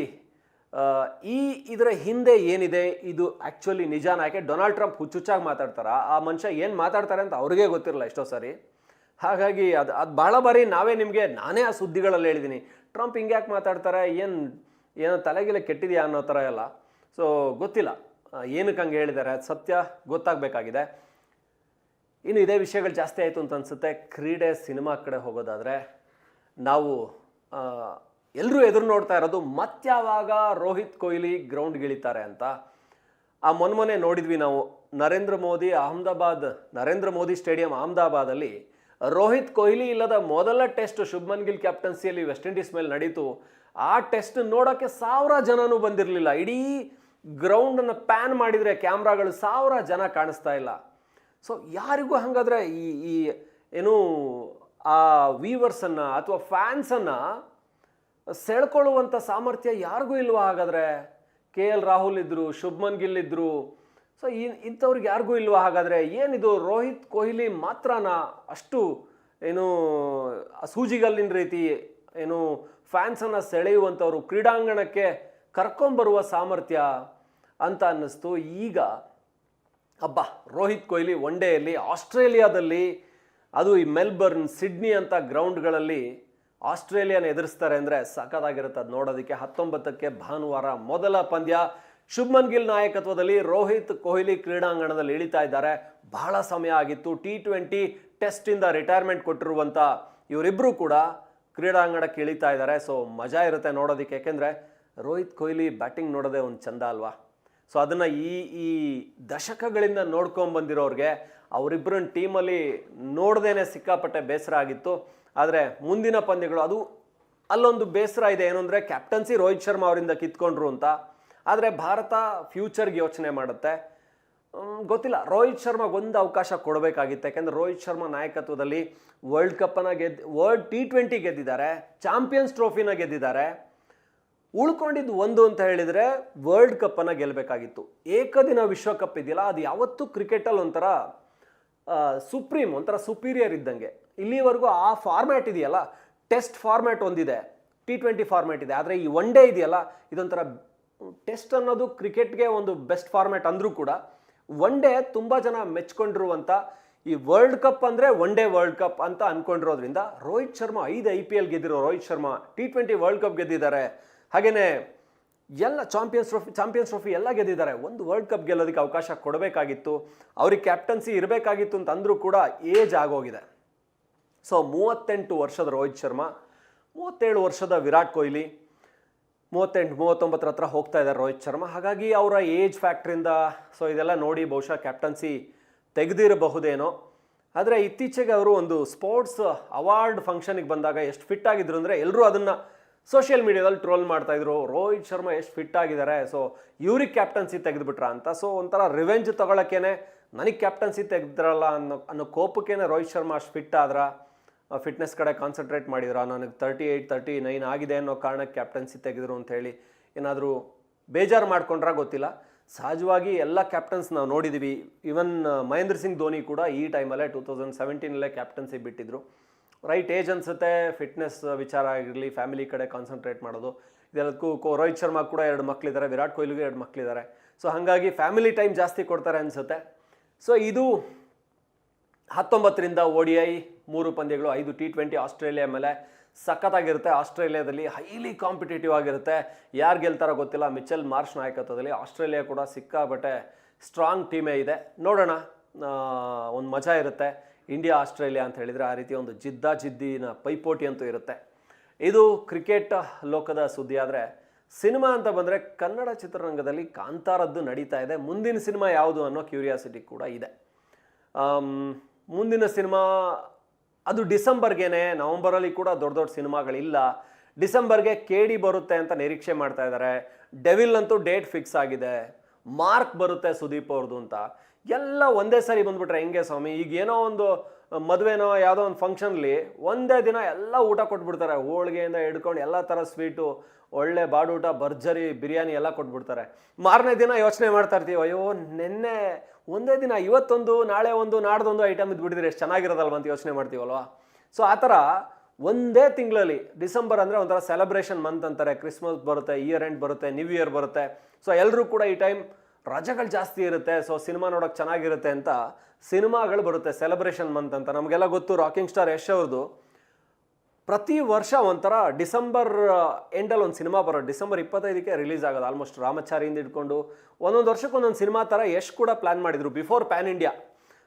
ಈ ಇದರ ಹಿಂದೆ ಏನಿದೆ? ಇದು ಆ್ಯಕ್ಚುಲಿ ನಿಜಾನ ಯಾಕೆ ಡೊನಾಲ್ಡ್ ಟ್ರಂಪ್ ಹುಚ್ಚುಚ್ಚಾಗಿ ಮಾತಾಡ್ತಾರ? ಆ ಮನುಷ್ಯ ಏನು ಮಾತಾಡ್ತಾರೆ ಅಂತ ಅವ್ರಿಗೆ ಗೊತ್ತಿರಲ್ಲ ಎಷ್ಟೋ ಸಾರಿ. ಹಾಗಾಗಿ ಅದು ಅದು ಭಾಳ ಬಾರಿ ನಾವೇ ನಿಮಗೆ ನಾನೇ ಆ ಸುದ್ದಿಗಳಲ್ಲಿ ಹೇಳಿದ್ದೀನಿ ಟ್ರಂಪ್ ಹಿಂಗೆ ಯಾಕೆ ಮಾತಾಡ್ತಾರೆ? ಏನು, ಏನೋ ತಲೆಗಿಲೆ ಕೆಟ್ಟಿದೆಯಾ ಅನ್ನೋ ಥರ ಎಲ್ಲ. ಸೊ ಗೊತ್ತಿಲ್ಲ. ಏನಕ್ಕೆ ಹಂಗೆ ಹೇಳಿದ್ದಾರೆ? ಅದು ಸತ್ಯ ಗೊತ್ತಾಗಬೇಕಾಗಿದೆ. ಇನ್ನು ಇದೇ ವಿಷಯಗಳು ಜಾಸ್ತಿ ಆಯಿತು ಅಂತ ಅನಿಸುತ್ತೆ. ಕ್ರೀಡೆ ಸಿನಿಮಾ ಕಡೆ ಹೋಗೋದಾದರೆ ನಾವು ಎಲ್ಲರೂ ಎದುರು ನೋಡ್ತಾ ಇರೋದು ಮತ್ಯಾವಾಗ ರೋಹಿತ್ ಕೊಹ್ಲಿ ಗ್ರೌಂಡ್ಗಿಳಿತಾರೆ ಅಂತ. ಆ ಮೊನ್ಮೊನೆ ನೋಡಿದ್ವಿ ನಾವು ನರೇಂದ್ರ ಮೋದಿ ಅಹಮದಾಬಾದ್, ನರೇಂದ್ರ ಮೋದಿ ಸ್ಟೇಡಿಯಂ ಅಹಮದಾಬಾದಲ್ಲಿ ರೋಹಿತ್ ಕೊಹ್ಲಿ ಇಲ್ಲದ ಮೊದಲ ಟೆಸ್ಟ್ ಶುಭ್ಮನ್ ಗಿಲ್ ಕ್ಯಾಪ್ಟನ್ಸಿಯಲ್ಲಿ ವೆಸ್ಟ್ ಇಂಡೀಸ್ ಮೇಲೆ ನಡೀತು. ಆ ಟೆಸ್ಟ್ ನೋಡೋಕ್ಕೆ ಸಾವಿರ ಜನನೂ ಬಂದಿರಲಿಲ್ಲ. ಇಡೀ ಗ್ರೌಂಡನ್ನು ಪ್ಯಾನ್ ಮಾಡಿದರೆ ಕ್ಯಾಮ್ರಾಗಳು ಸಾವಿರ ಜನ ಕಾಣಿಸ್ತಾ ಇಲ್ಲ. ಸೊ ಯಾರಿಗೂ ಹಾಗಾದ್ರೆ ಈ ಈ, ಏನು ಆ ವೀವರ್ಸನ್ನು ಅಥವಾ ಫ್ಯಾನ್ಸನ್ನು ಸೆಳ್ಕೊಳ್ಳುವಂಥ ಸಾಮರ್ಥ್ಯ ಯಾರಿಗೂ ಇಲ್ವಾ? ಹಾಗಾದರೆ ಕೆ ಎಲ್ ರಾಹುಲ್ ಇದ್ದರು ಶುಭ್ಮನ್ ಗಿಲ್ ಇದ್ದರು ಸೊ ಈ ಇಂಥವ್ರಿಗೆ ಯಾರಿಗೂ ಇಲ್ವಾ? ಹಾಗಾದರೆ ಏನಿದು ರೋಹಿತ್ ಕೊಹ್ಲಿ ಮಾತ್ರನ? ಅಷ್ಟು ಏನು ಸೂಜಿಗಲ್ಲಿನ ರೀತಿ ಏನು ಫ್ಯಾನ್ಸನ್ನು ಸೆಳೆಯುವಂಥವ್ರು ಕ್ರೀಡಾಂಗಣಕ್ಕೆ ಕರ್ಕೊಂಬರುವ ಸಾಮರ್ಥ್ಯ ಅಂತ ಅನ್ನಿಸ್ತು. ಈಗ, ಅಬ್ಬಾ, ರೋಹಿತ್ ಕೊಹ್ಲಿ ಒನ್ ಡೇಯಲ್ಲಿ ಆಸ್ಟ್ರೇಲಿಯಾದಲ್ಲಿ, ಅದು ಈ ಮೆಲ್ಬರ್ನ್, ಸಿಡ್ನಿ ಅಂತ ಗ್ರೌಂಡ್ಗಳಲ್ಲಿ ಆಸ್ಟ್ರೇಲಿಯಾನ ಎದುರಿಸ್ತಾರೆ ಅಂದರೆ ಸಖತ್ತಾಗಿರುತ್ತೆ ಅದು ನೋಡೋದಕ್ಕೆ. ಹತ್ತೊಂಬತ್ತಕ್ಕೆ ಭಾನುವಾರ ಮೊದಲ ಪಂದ್ಯ. ಶುಭ್ಮನ್ ಗಿಲ್ ನಾಯಕತ್ವದಲ್ಲಿ ರೋಹಿತ್ ಕೊಹ್ಲಿ ಕ್ರೀಡಾಂಗಣದಲ್ಲಿ ಇಳಿತಾ ಇದ್ದಾರೆ. ಬಹಳ ಸಮಯ ಆಗಿತ್ತು. ಟಿ ಟ್ವೆಂಟಿ ಟೆಸ್ಟಿಂದ ರಿಟೈರ್ಮೆಂಟ್ ಕೊಟ್ಟಿರುವಂಥ ಇವರಿಬ್ಬರು ಕೂಡ ಕ್ರೀಡಾಂಗಣಕ್ಕೆ ಇಳಿತಾ ಇದ್ದಾರೆ. ಸೊ ಮಜಾ ಇರುತ್ತೆ ನೋಡೋದಕ್ಕೆ. ಯಾಕೆಂದರೆ ರೋಹಿತ್ ಕೊಹ್ಲಿ ಬ್ಯಾಟಿಂಗ್ ನೋಡೋದೇ ಒಂದು ಚಂದ ಅಲ್ವಾ? ಸೊ ಅದನ್ನು ಈ ಈ ದಶಕಗಳಿಂದ ನೋಡ್ಕೊಂಬಂದಿರೋರಿಗೆ ಅವರಿಬ್ಬರನ್ನ ಟೀಮಲ್ಲಿ ನೋಡ್ದೇನೆ ಸಿಕ್ಕಾಪಟ್ಟೆ ಬೇಸರ ಆಗಿತ್ತು. ಆದರೆ ಮುಂದಿನ ಪಂದ್ಯಗಳು ಅದು ಅಲ್ಲೊಂದು ಬೇಸರ ಇದೆ. ಏನು ಅಂದರೆ ಕ್ಯಾಪ್ಟನ್ಸಿ ರೋಹಿತ್ ಶರ್ಮಾ ಅವರಿಂದ ಕಿತ್ಕೊಂಡ್ರು ಅಂತ. ಆದರೆ ಭಾರತ ಫ್ಯೂಚರ್ಗೆ ಯೋಚನೆ ಮಾಡುತ್ತೆ. ಗೊತ್ತಿಲ್ಲ. ರೋಹಿತ್ ಒಂದು ಅವಕಾಶ ಕೊಡಬೇಕಾಗಿತ್ತು. ಯಾಕೆಂದರೆ ರೋಹಿತ್ ಶರ್ಮಾ ನಾಯಕತ್ವದಲ್ಲಿ ವರ್ಲ್ಡ್ ಕಪ್ಪನ್ನು ಗೆದ್ದು ವರ್ಲ್ಡ್ ಟಿ ಟ್ವೆಂಟಿ ಗೆದ್ದಿದ್ದಾರೆ. ಚಾಂಪಿಯನ್ಸ್ ಟ್ರೋಫಿನ ಗೆದ್ದಿದ್ದಾರೆ. ಉಳ್ಕೊಂಡಿದ್ದು ಒಂದು ಅಂತ ಹೇಳಿದರೆ ವರ್ಲ್ಡ್ ಕಪ್ಪನ್ನು ಗೆಲ್ಲಬೇಕಾಗಿತ್ತು ಏಕದಿನ ವಿಶ್ವಕಪ್ ಇದೆಯಲ್ಲ, ಅದು ಯಾವತ್ತೂ ಕ್ರಿಕೆಟಲ್ಲಿ ಒಂಥರ ಸುಪ್ರೀಮ್ ಒಂಥರ ಸುಪೀರಿಯರ್ ಇದ್ದಂಗೆ. ಇಲ್ಲಿವರೆಗೂ ಆ ಫಾರ್ಮ್ಯಾಟ್ ಇದೆಯಲ್ಲ? ಟೆಸ್ಟ್ ಫಾರ್ಮ್ಯಾಟ್ ಒಂದಿದೆ. ಟಿ ಟ್ವೆಂಟಿ ಫಾರ್ಮ್ಯಾಟ್ ಇದೆ. ಆದರೆ ಈ ಒನ್ ಡೇ ಇದೆಯಲ್ಲ, ಇದೊಂಥರ ಟೆಸ್ಟ್ ಅನ್ನೋದು ಕ್ರಿಕೆಟ್ಗೆ ಒಂದು ಬೆಸ್ಟ್ ಫಾರ್ಮ್ಯಾಟ್ ಅಂದರೂ ಕೂಡ ಒನ್ ಡೇ ತುಂಬ ಜನ ಮೆಚ್ಕೊಂಡಿರುವಂಥ ಈ ವರ್ಲ್ಡ್ ಕಪ್ ಅಂದರೆ ಒನ್ ಡೇ ವರ್ಲ್ಡ್ ಕಪ್ ಅಂತ ಅಂದ್ಕೊಂಡಿರೋದ್ರಿಂದ ರೋಹಿತ್ ಶರ್ಮಾ, ಐದು I P L ಗೆದ್ದಿರೋ Rohit Sharma T twenty world cup ಗೆದ್ದಿದ್ದಾರೆ. ಹಾಗೆಯೇ ಎಲ್ಲ ಚಾಂಪಿಯನ್ಸ್ ಟ್ರೋಫಿ ಚಾಂಪಿಯನ್ಸ್ ಟ್ರೋಫಿ ಎಲ್ಲ ಗೆದ್ದಿದ್ದಾರೆ. ಒಂದು ವರ್ಲ್ಡ್ ಕಪ್ ಗೆಲ್ಲೋದಕ್ಕೆ ಅವಕಾಶ ಕೊಡಬೇಕಾಗಿತ್ತು. ಅವ್ರಿಗೆ ಕ್ಯಾಪ್ಟನ್ಸಿ ಇರಬೇಕಾಗಿತ್ತು ಅಂತ ಅಂದರೂ ಕೂಡ ಏಜ್ ಆಗೋಗಿದೆ. ಸೊ ಮೂವತ್ತೆಂಟು ವರ್ಷದ ರೋಹಿತ್ ಶರ್ಮಾ, ಮೂವತ್ತೇಳು ವರ್ಷದ ವಿರಾಟ್ ಕೊಹ್ಲಿ, ಮೂವತ್ತೆಂಟು, ಮೂವತ್ತೊಂಬತ್ತರ ಹತ್ರ ಹೋಗ್ತಾ ಇದ್ದಾರೆ ರೋಹಿತ್ ಶರ್ಮಾ. ಹಾಗಾಗಿ ಅವರ ಏಜ್ ಫ್ಯಾಕ್ಟ್ರಿಂದ ಸೊ ಇದೆಲ್ಲ ನೋಡಿ ಬಹುಶಃ ಕ್ಯಾಪ್ಟನ್ಸಿ ತೆಗೆದಿರಬಹುದೇನೋ. ಆದರೆ ಇತ್ತೀಚೆಗೆ ಅವರು ಒಂದು ಸ್ಪೋರ್ಟ್ಸ್ ಅವಾರ್ಡ್ ಫಂಕ್ಷನಿಗೆ ಬಂದಾಗ ಎಷ್ಟು ಫಿಟ್ ಆಗಿದ್ರು ಅಂದರೆ ಎಲ್ಲರೂ ಅದನ್ನು ಸೋಷಿಯಲ್ ಮೀಡಿಯಾದಲ್ಲಿ ಟ್ರೋಲ್ ಮಾಡ್ತಾಯಿದ್ರು ರೋಹಿತ್ ಶರ್ಮಾ ಎಷ್ಟು ಫಿಟ್ ಆಗಿದ್ದಾರೆ, ಸೊ ಇವ್ರಿಗೆ ಕ್ಯಾಪ್ಟನ್ಸಿ ತೆಗೆದುಬಿಟ್ರ ಅಂತ. ಸೊ ಒಂಥರ ರಿವೆಂಜ್ ತೊಗೊಳಕ್ಕೇನೆ, ನನಗೆ ಕ್ಯಾಪ್ಟನ್ಸಿ ತೆಗೆದ್ರಲ್ಲ ಅನ್ನೋ ಅನ್ನೋ ಕೋಪಕ್ಕೇನೆ ರೋಹಿತ್ ಶರ್ಮಾ ಅಷ್ಟು ಫಿಟ್ ಆದ್ರ? ಫಿಟ್ನೆಸ್ ಕಡೆ ಕಾನ್ಸಂಟ್ರೇಟ್ ಮಾಡಿದ್ರ? ನನಗೆ ತರ್ಟಿ ಏಯ್ಟ್ ತರ್ಟಿ ನೈನ್ ಆಗಿದೆ ಅನ್ನೋ ಕಾರಣಕ್ಕೆ ಕ್ಯಾಪ್ಟನ್ಸಿ ತೆಗೆದ್ರು ಅಂತ ಹೇಳಿ ಏನಾದರೂ ಬೇಜಾರು ಮಾಡ್ಕೊಂಡ್ರ ಗೊತ್ತಿಲ್ಲ. ಸಹಜವಾಗಿ ಎಲ್ಲ ಕ್ಯಾಪ್ಟನ್ಸ್ ನಾವು ನೋಡಿದ್ದೀವಿ ಇವನ್ ಮಹೇಂದ್ರ ಸಿಂಗ್ ಧೋನಿ ಕೂಡ ಈ ಟೈಮಲ್ಲೇ ಟೂ ತೌಸಂಡ್ ಸೆವೆಂಟೀನಲ್ಲೇ ಕ್ಯಾಪ್ಟನ್ಸಿ ಬಿಟ್ಟಿದ್ರು. ರೈಟ್ ಏಜ್ ಅನ್ಸುತ್ತೆ ಫಿಟ್ನೆಸ್ ವಿಚಾರ ಆಗಿರಲಿ ಫ್ಯಾಮಿಲಿ ಕಡೆ ಕಾನ್ಸಂಟ್ರೇಟ್ ಮಾಡೋದು. ಇದೆಲ್ಲದಕ್ಕೂ ರೋಹಿತ್ ಶರ್ಮಾ ಕೂಡ ಎರಡು ಮಕ್ಕಳಿದ್ದಾರೆ ವಿರಾಟ್ ಕೊಹ್ಲಿಗೂ ಎರಡು ಮಕ್ಕಳಿದ್ದಾರೆ ಸೊ ಹಾಗಾಗಿ ಫ್ಯಾಮಿಲಿ ಟೈಮ್ ಜಾಸ್ತಿ ಕೊಡ್ತಾರೆ ಅನಿಸುತ್ತೆ. ಸೊ ಇದು ಹತ್ತೊಂಬತ್ತರಿಂದ ಓ ಡಿ ಐ ಮೂರು ಪಂದ್ಯಗಳು, ಐದು ಟಿ ಟ್ವೆಂಟಿ ಆಸ್ಟ್ರೇಲಿಯಾ ಮೇಲೆ ಸಖತ್ತಾಗಿರುತ್ತೆ. ಆಸ್ಟ್ರೇಲಿಯಾದಲ್ಲಿ ಹೈಲಿ ಕಾಂಪಿಟೇಟಿವ್ ಆಗಿರುತ್ತೆ. ಯಾರು ಗೆಲ್ತಾರೋ ಗೊತ್ತಿಲ್ಲ. ಮಿಚೆಲ್ ಮಾರ್ಷ್ ನಾಯಕತ್ವದಲ್ಲಿ ಆಸ್ಟ್ರೇಲಿಯಾ ಕೂಡ ಸಿಕ್ಕಾಬಟ್ಟೆ ಸ್ಟ್ರಾಂಗ್ ಟೀಮೇ ಇದೆ. ನೋಡೋಣ. ಒಂದು ಮಜಾ ಇರುತ್ತೆ. ಇಂಡಿಯಾ ಆಸ್ಟ್ರೇಲಿಯಾ ಅಂತ ಹೇಳಿದರೆ ಆ ರೀತಿ ಒಂದು ಜಿದ್ದ ಜಿದ್ದಿನ ಪೈಪೋಟಿ ಅಂತೂ ಇರುತ್ತೆ. ಇದು ಕ್ರಿಕೆಟ್ ಲೋಕದ ಸುದ್ದಿ ಆದರೆ, ಸಿನಿಮಾ ಅಂತ ಬಂದರೆ ಕನ್ನಡ ಚಿತ್ರರಂಗದಲ್ಲಿ ಕಾಂತಾರದ್ದು ನಡೀತಾ ಇದೆ. ಮುಂದಿನ ಸಿನಿಮಾ ಯಾವುದು ಅನ್ನೋ ಕ್ಯೂರಿಯಾಸಿಟಿ ಕೂಡ ಇದೆ. ಮುಂದಿನ ಸಿನಿಮಾ ಅದು ಡಿಸೆಂಬರ್ಗೇನೆ, ನವಂಬರಲ್ಲಿ ಕೂಡ ದೊಡ್ಡ ದೊಡ್ಡ ಸಿನಿಮಾಗಳಿಲ್ಲ. ಡಿಸೆಂಬರ್ಗೆ ಕೇಡಿ ಬರುತ್ತೆ ಅಂತ ನಿರೀಕ್ಷೆ ಮಾಡ್ತಾ ಇದ್ದಾರೆ. ಡೆವಿಲ್ ಅಂತೂ ಡೇಟ್ ಫಿಕ್ಸ್ ಆಗಿದೆ. ಮಾರ್ಕ್ ಬರುತ್ತೆ ಸುದೀಪ್ ಅವ್ರದ್ದು ಅಂತ. ಎಲ್ಲ ಒಂದೇ ಸಾರಿ ಬಂದ್ಬಿಟ್ರೆ ಹೆಂಗೆ ಸ್ವಾಮಿ? ಈಗ ಏನೋ ಒಂದು ಮದುವೆನೋ ಯಾವುದೋ ಒಂದು ಫಂಕ್ಷನ್ಲಿ ಒಂದೇ ದಿನ ಎಲ್ಲ ಊಟ ಕೊಟ್ಬಿಡ್ತಾರೆ. ಹೋಳಿಗೆಯಿಂದ ಹಿಡ್ಕೊಂಡು ಎಲ್ಲ ಥರ ಸ್ವೀಟು ಒಳ್ಳೆ ಬಾಡೂಟ, ಭರ್ಜರಿ, ಬಿರಿಯಾನಿ ಎಲ್ಲ ಕೊಟ್ಬಿಡ್ತಾರೆ. ಮಾರನೇ ದಿನ ಯೋಚನೆ ಮಾಡ್ತಾ ಇರ್ತೀವಿ, ಅಯ್ಯೋ, ನಿನ್ನೆ ಒಂದೇ ದಿನ ಇವತ್ತೊಂದು, ನಾಳೆ ಒಂದು, ನಾಡ್ದೊಂದು ಐಟಮ್ ಇದ್ಬಿಟ್ಟಿದ್ರೆ ಎಷ್ಟು ಚೆನ್ನಾಗಿರೋದಲ್ವ? ಅಂತ ಯೋಚನೆ ಮಾಡ್ತೀವಲ್ವಾ? ಸೊ ಆ ಥರ ಒಂದೇ ತಿಂಗಳಲ್ಲಿ ಡಿಸೆಂಬರ್ ಅಂದರೆ ಒಂಥರ ಸೆಲೆಬ್ರೇಷನ್ ಮಂತ್ ಅಂತಾರೆ. ಕ್ರಿಸ್ಮಸ್ ಬರುತ್ತೆ ಇಯರ್ ಎಂಡ್ ಬರುತ್ತೆ ನ್ಯೂ ಇಯರ್ ಬರುತ್ತೆ. ಸೊ ಎಲ್ಲರೂ ಕೂಡ ಈ ಟೈಮ್ ರಜೆಗಳು ಜಾಸ್ತಿ ಇರುತ್ತೆ. ಸೊ ಸಿನಿಮಾ ನೋಡೋಕೆ ಚೆನ್ನಾಗಿರುತ್ತೆ ಅಂತ ಸಿನಿಮಾಗಳು ಬರುತ್ತೆ ಸೆಲೆಬ್ರೇಷನ್ ಮಂತ್ ಅಂತ. ನಮಗೆಲ್ಲ ಗೊತ್ತು ರಾಕಿಂಗ್ ಸ್ಟಾರ್ ಯಶ್ ಅವ್ರದ್ದು ಪ್ರತಿ ವರ್ಷ ಒಂಥರ ಡಿಸೆಂಬರ್ ಎಂಡಲ್ಲಿ ಒಂದು ಸಿನಿಮಾ ಬರೋದು ಡಿಸೆಂಬರ್ ಇಪ್ಪತ್ತೈದಕ್ಕೆ ರಿಲೀಸ್ ಆಗೋದು. ಆಲ್ಮೋಸ್ಟ್ ರಾಮಚಾರಿಯಿಂದ ಇಟ್ಕೊಂಡು ಒಂದೊಂದು ವರ್ಷಕ್ಕೆ ಒಂದೊಂದು ಸಿನಿಮಾ ಥರ ಯಶ್ ಕೂಡ ಪ್ಲ್ಯಾನ್ ಮಾಡಿದರು before pan India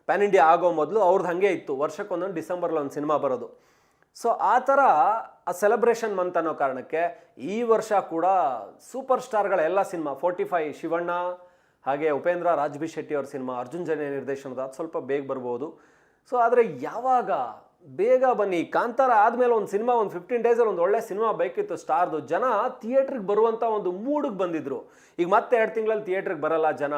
pan India ಆಗೋ ಮೊದಲು ಅವ್ರದ್ದು ಹಾಗೆ ಇತ್ತು. ವರ್ಷಕ್ಕೊಂದೊಂದು ಡಿಸೆಂಬರ್ಲಿ ಒಂದು ಸಿನಿಮಾ ಬರೋದು. ಸೊ ಆ ಥರ ಆ ಸೆಲೆಬ್ರೇಷನ್ ಮಂತ್ ಅನ್ನೋ ಕಾರಣಕ್ಕೆ ಈ ವರ್ಷ ಕೂಡ ಸೂಪರ್ ಸ್ಟಾರ್ಗಳ ಎಲ್ಲ ಸಿನಿಮಾ ಫೋರ್ಟಿ ಫೈ ಶಿವಣ್ಣ, ಹಾಗೆ ಉಪೇಂದ್ರ ರಾಜ್ಬಿ ಶೆಟ್ಟಿ ಅವ್ರ ಸಿನಿಮಾ, ಅರ್ಜುನ್ ಜನ್ಯ ನಿರ್ದೇಶನದ, ಅದು ಸ್ವಲ್ಪ ಬೇಗ ಬರ್ಬೋದು. ಸೊ ಆದರೆ ಯಾವಾಗ ಬೇಗ ಬನ್ನಿ. ಕಾಂತಾರ ಆದಮೇಲೆ ಒಂದು ಸಿನಿಮಾ, ಒಂದು ಫಿಫ್ಟೀನ್ ಡೇಸಲ್ಲಿ ಒಂದು ಒಳ್ಳೆ ಸಿನಿಮಾ ಬೇಕಿತ್ತು ಸ್ಟಾರ್ದು. ಜನ ಥಿಯೇಟ್ರಿಗೆ ಬರುವಂಥ ಒಂದು ಮೂಡಿಗೆ ಬಂದಿದ್ರು. ಈಗ ಮತ್ತೆ ಎರಡು ತಿಂಗಳಲ್ಲಿ ಥಿಯೇಟ್ರಿಗೆ ಬರಲ್ಲ ಜನ.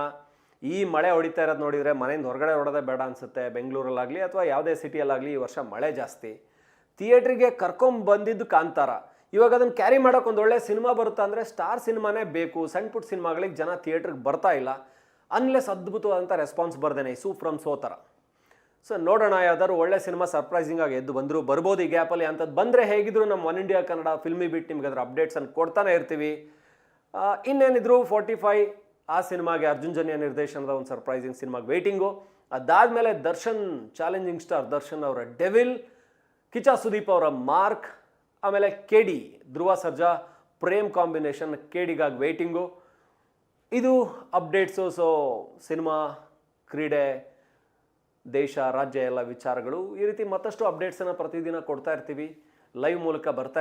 ಈ ಮಳೆ ಹೊಡಿತಾ ಇರೋದು ನೋಡಿದರೆ ಮನೆಯಿಂದ ಹೊರಗಡೆ ಹೊಡೋದೇ ಬೇಡ ಅನಿಸುತ್ತೆ. ಬೆಂಗಳೂರಲ್ಲಾಗಲಿ ಅಥವಾ ಯಾವುದೇ ಸಿಟಿಯಲ್ಲಾಗಲಿ ಈ ವರ್ಷ ಮಳೆ ಜಾಸ್ತಿ. ಥಿಯೇಟ್ರಿಗೆ ಕರ್ಕೊಂಬಂದಿದ್ದು ಕಾಂತಾರ. ಇವಾಗ ಅದನ್ನು ಕ್ಯಾರಿ ಮಾಡೋಕೆ ಒಂದು ಒಳ್ಳೆ ಸಿನಿಮಾ ಬರುತ್ತಾ ಅಂದರೆ ಸ್ಟಾರ್ ಸಿನಿಮಾನೇ ಬೇಕು. ಸಣ್ಣ ಪುಟ್ಟ ಸಿನಿಮಾಗಳಿಗೆ ಜನ ಥಿಯೇಟ್ರಿಗೆ ಬರ್ತಾ ಇಲ್ಲ. ಅನ್ಲೆಸ್ ಅದ್ಭುತವಾದಂಥ ರೆಸ್ಪಾನ್ಸ್ ಬರ್ದೇನೆ. ಸೂ ಫ್ರಮ್ ಸೋ ಥರ ಸೊ ನೋಡೋಣ, ಯಾವ್ದಾದ್ರು ಒಳ್ಳೆ ಸಿನಿಮಾ ಸರ್ಪ್ರೈಸಿಂಗ್ ಆಗಿ ಎದ್ದು ಬಂದರು. ಬರ್ಬೋದು ಈ ಗ್ಯಾಪಲ್ಲಿ ಅಂಥದ್ದು ಬಂದರೆ ಹೇಗಿದ್ರು ನಮ್ಮ one India Kannada Filmibeat ನಿಮ್ಗೆ ಅದ್ರ ಅಪ್ಡೇಟ್ಸನ್ನು ಕೊಡ್ತಾನೆ ಇರ್ತೀವಿ. ಇನ್ನೇನಿದ್ರು ಫೋರ್ಟಿ ಫೈ ಆ ಸಿನಿಮಾಗೆ ಅರ್ಜುನ್ ಜನ್ಯ ನಿರ್ದೇಶನದ ಒಂದು ಸರ್ಪ್ರೈಸಿಂಗ್ ಸಿನಿಮಾಗೆ ವೇಟಿಂಗು ಅದಾದಮೇಲೆ ದರ್ಶನ್ ಚಾಲೆಂಜಿಂಗ್ ಸ್ಟಾರ್ ದರ್ಶನ್ ಅವರ ಡೆವಿಲ್ ಕಿಚ ಸುದೀಪ್ ಅವರ ಮಾರ್ಕ್, ಆಮೇಲೆ K D, Dhruva Sarja, Prem combination K ಡಿಗಾಗಿ waiting ಇದು ಅಪ್ಡೇಟ್ಸು ಸೊ ಸಿನಿಮಾ, ಕ್ರೀಡೆ ದೇಶ ರಾಜ್ಯ ಎಲ್ಲ ವಿಚಾರಗಳು ಈ ರೀತಿ ಮತ್ತಷ್ಟು ಅಪ್ಡೇಟ್ಸನ್ನು ಪ್ರತಿದಿನ ಕೊಡ್ತಾ ಇರ್ತೀವಿ. ಲೈವ್ ಮೂಲಕ ಬರ್ತಾ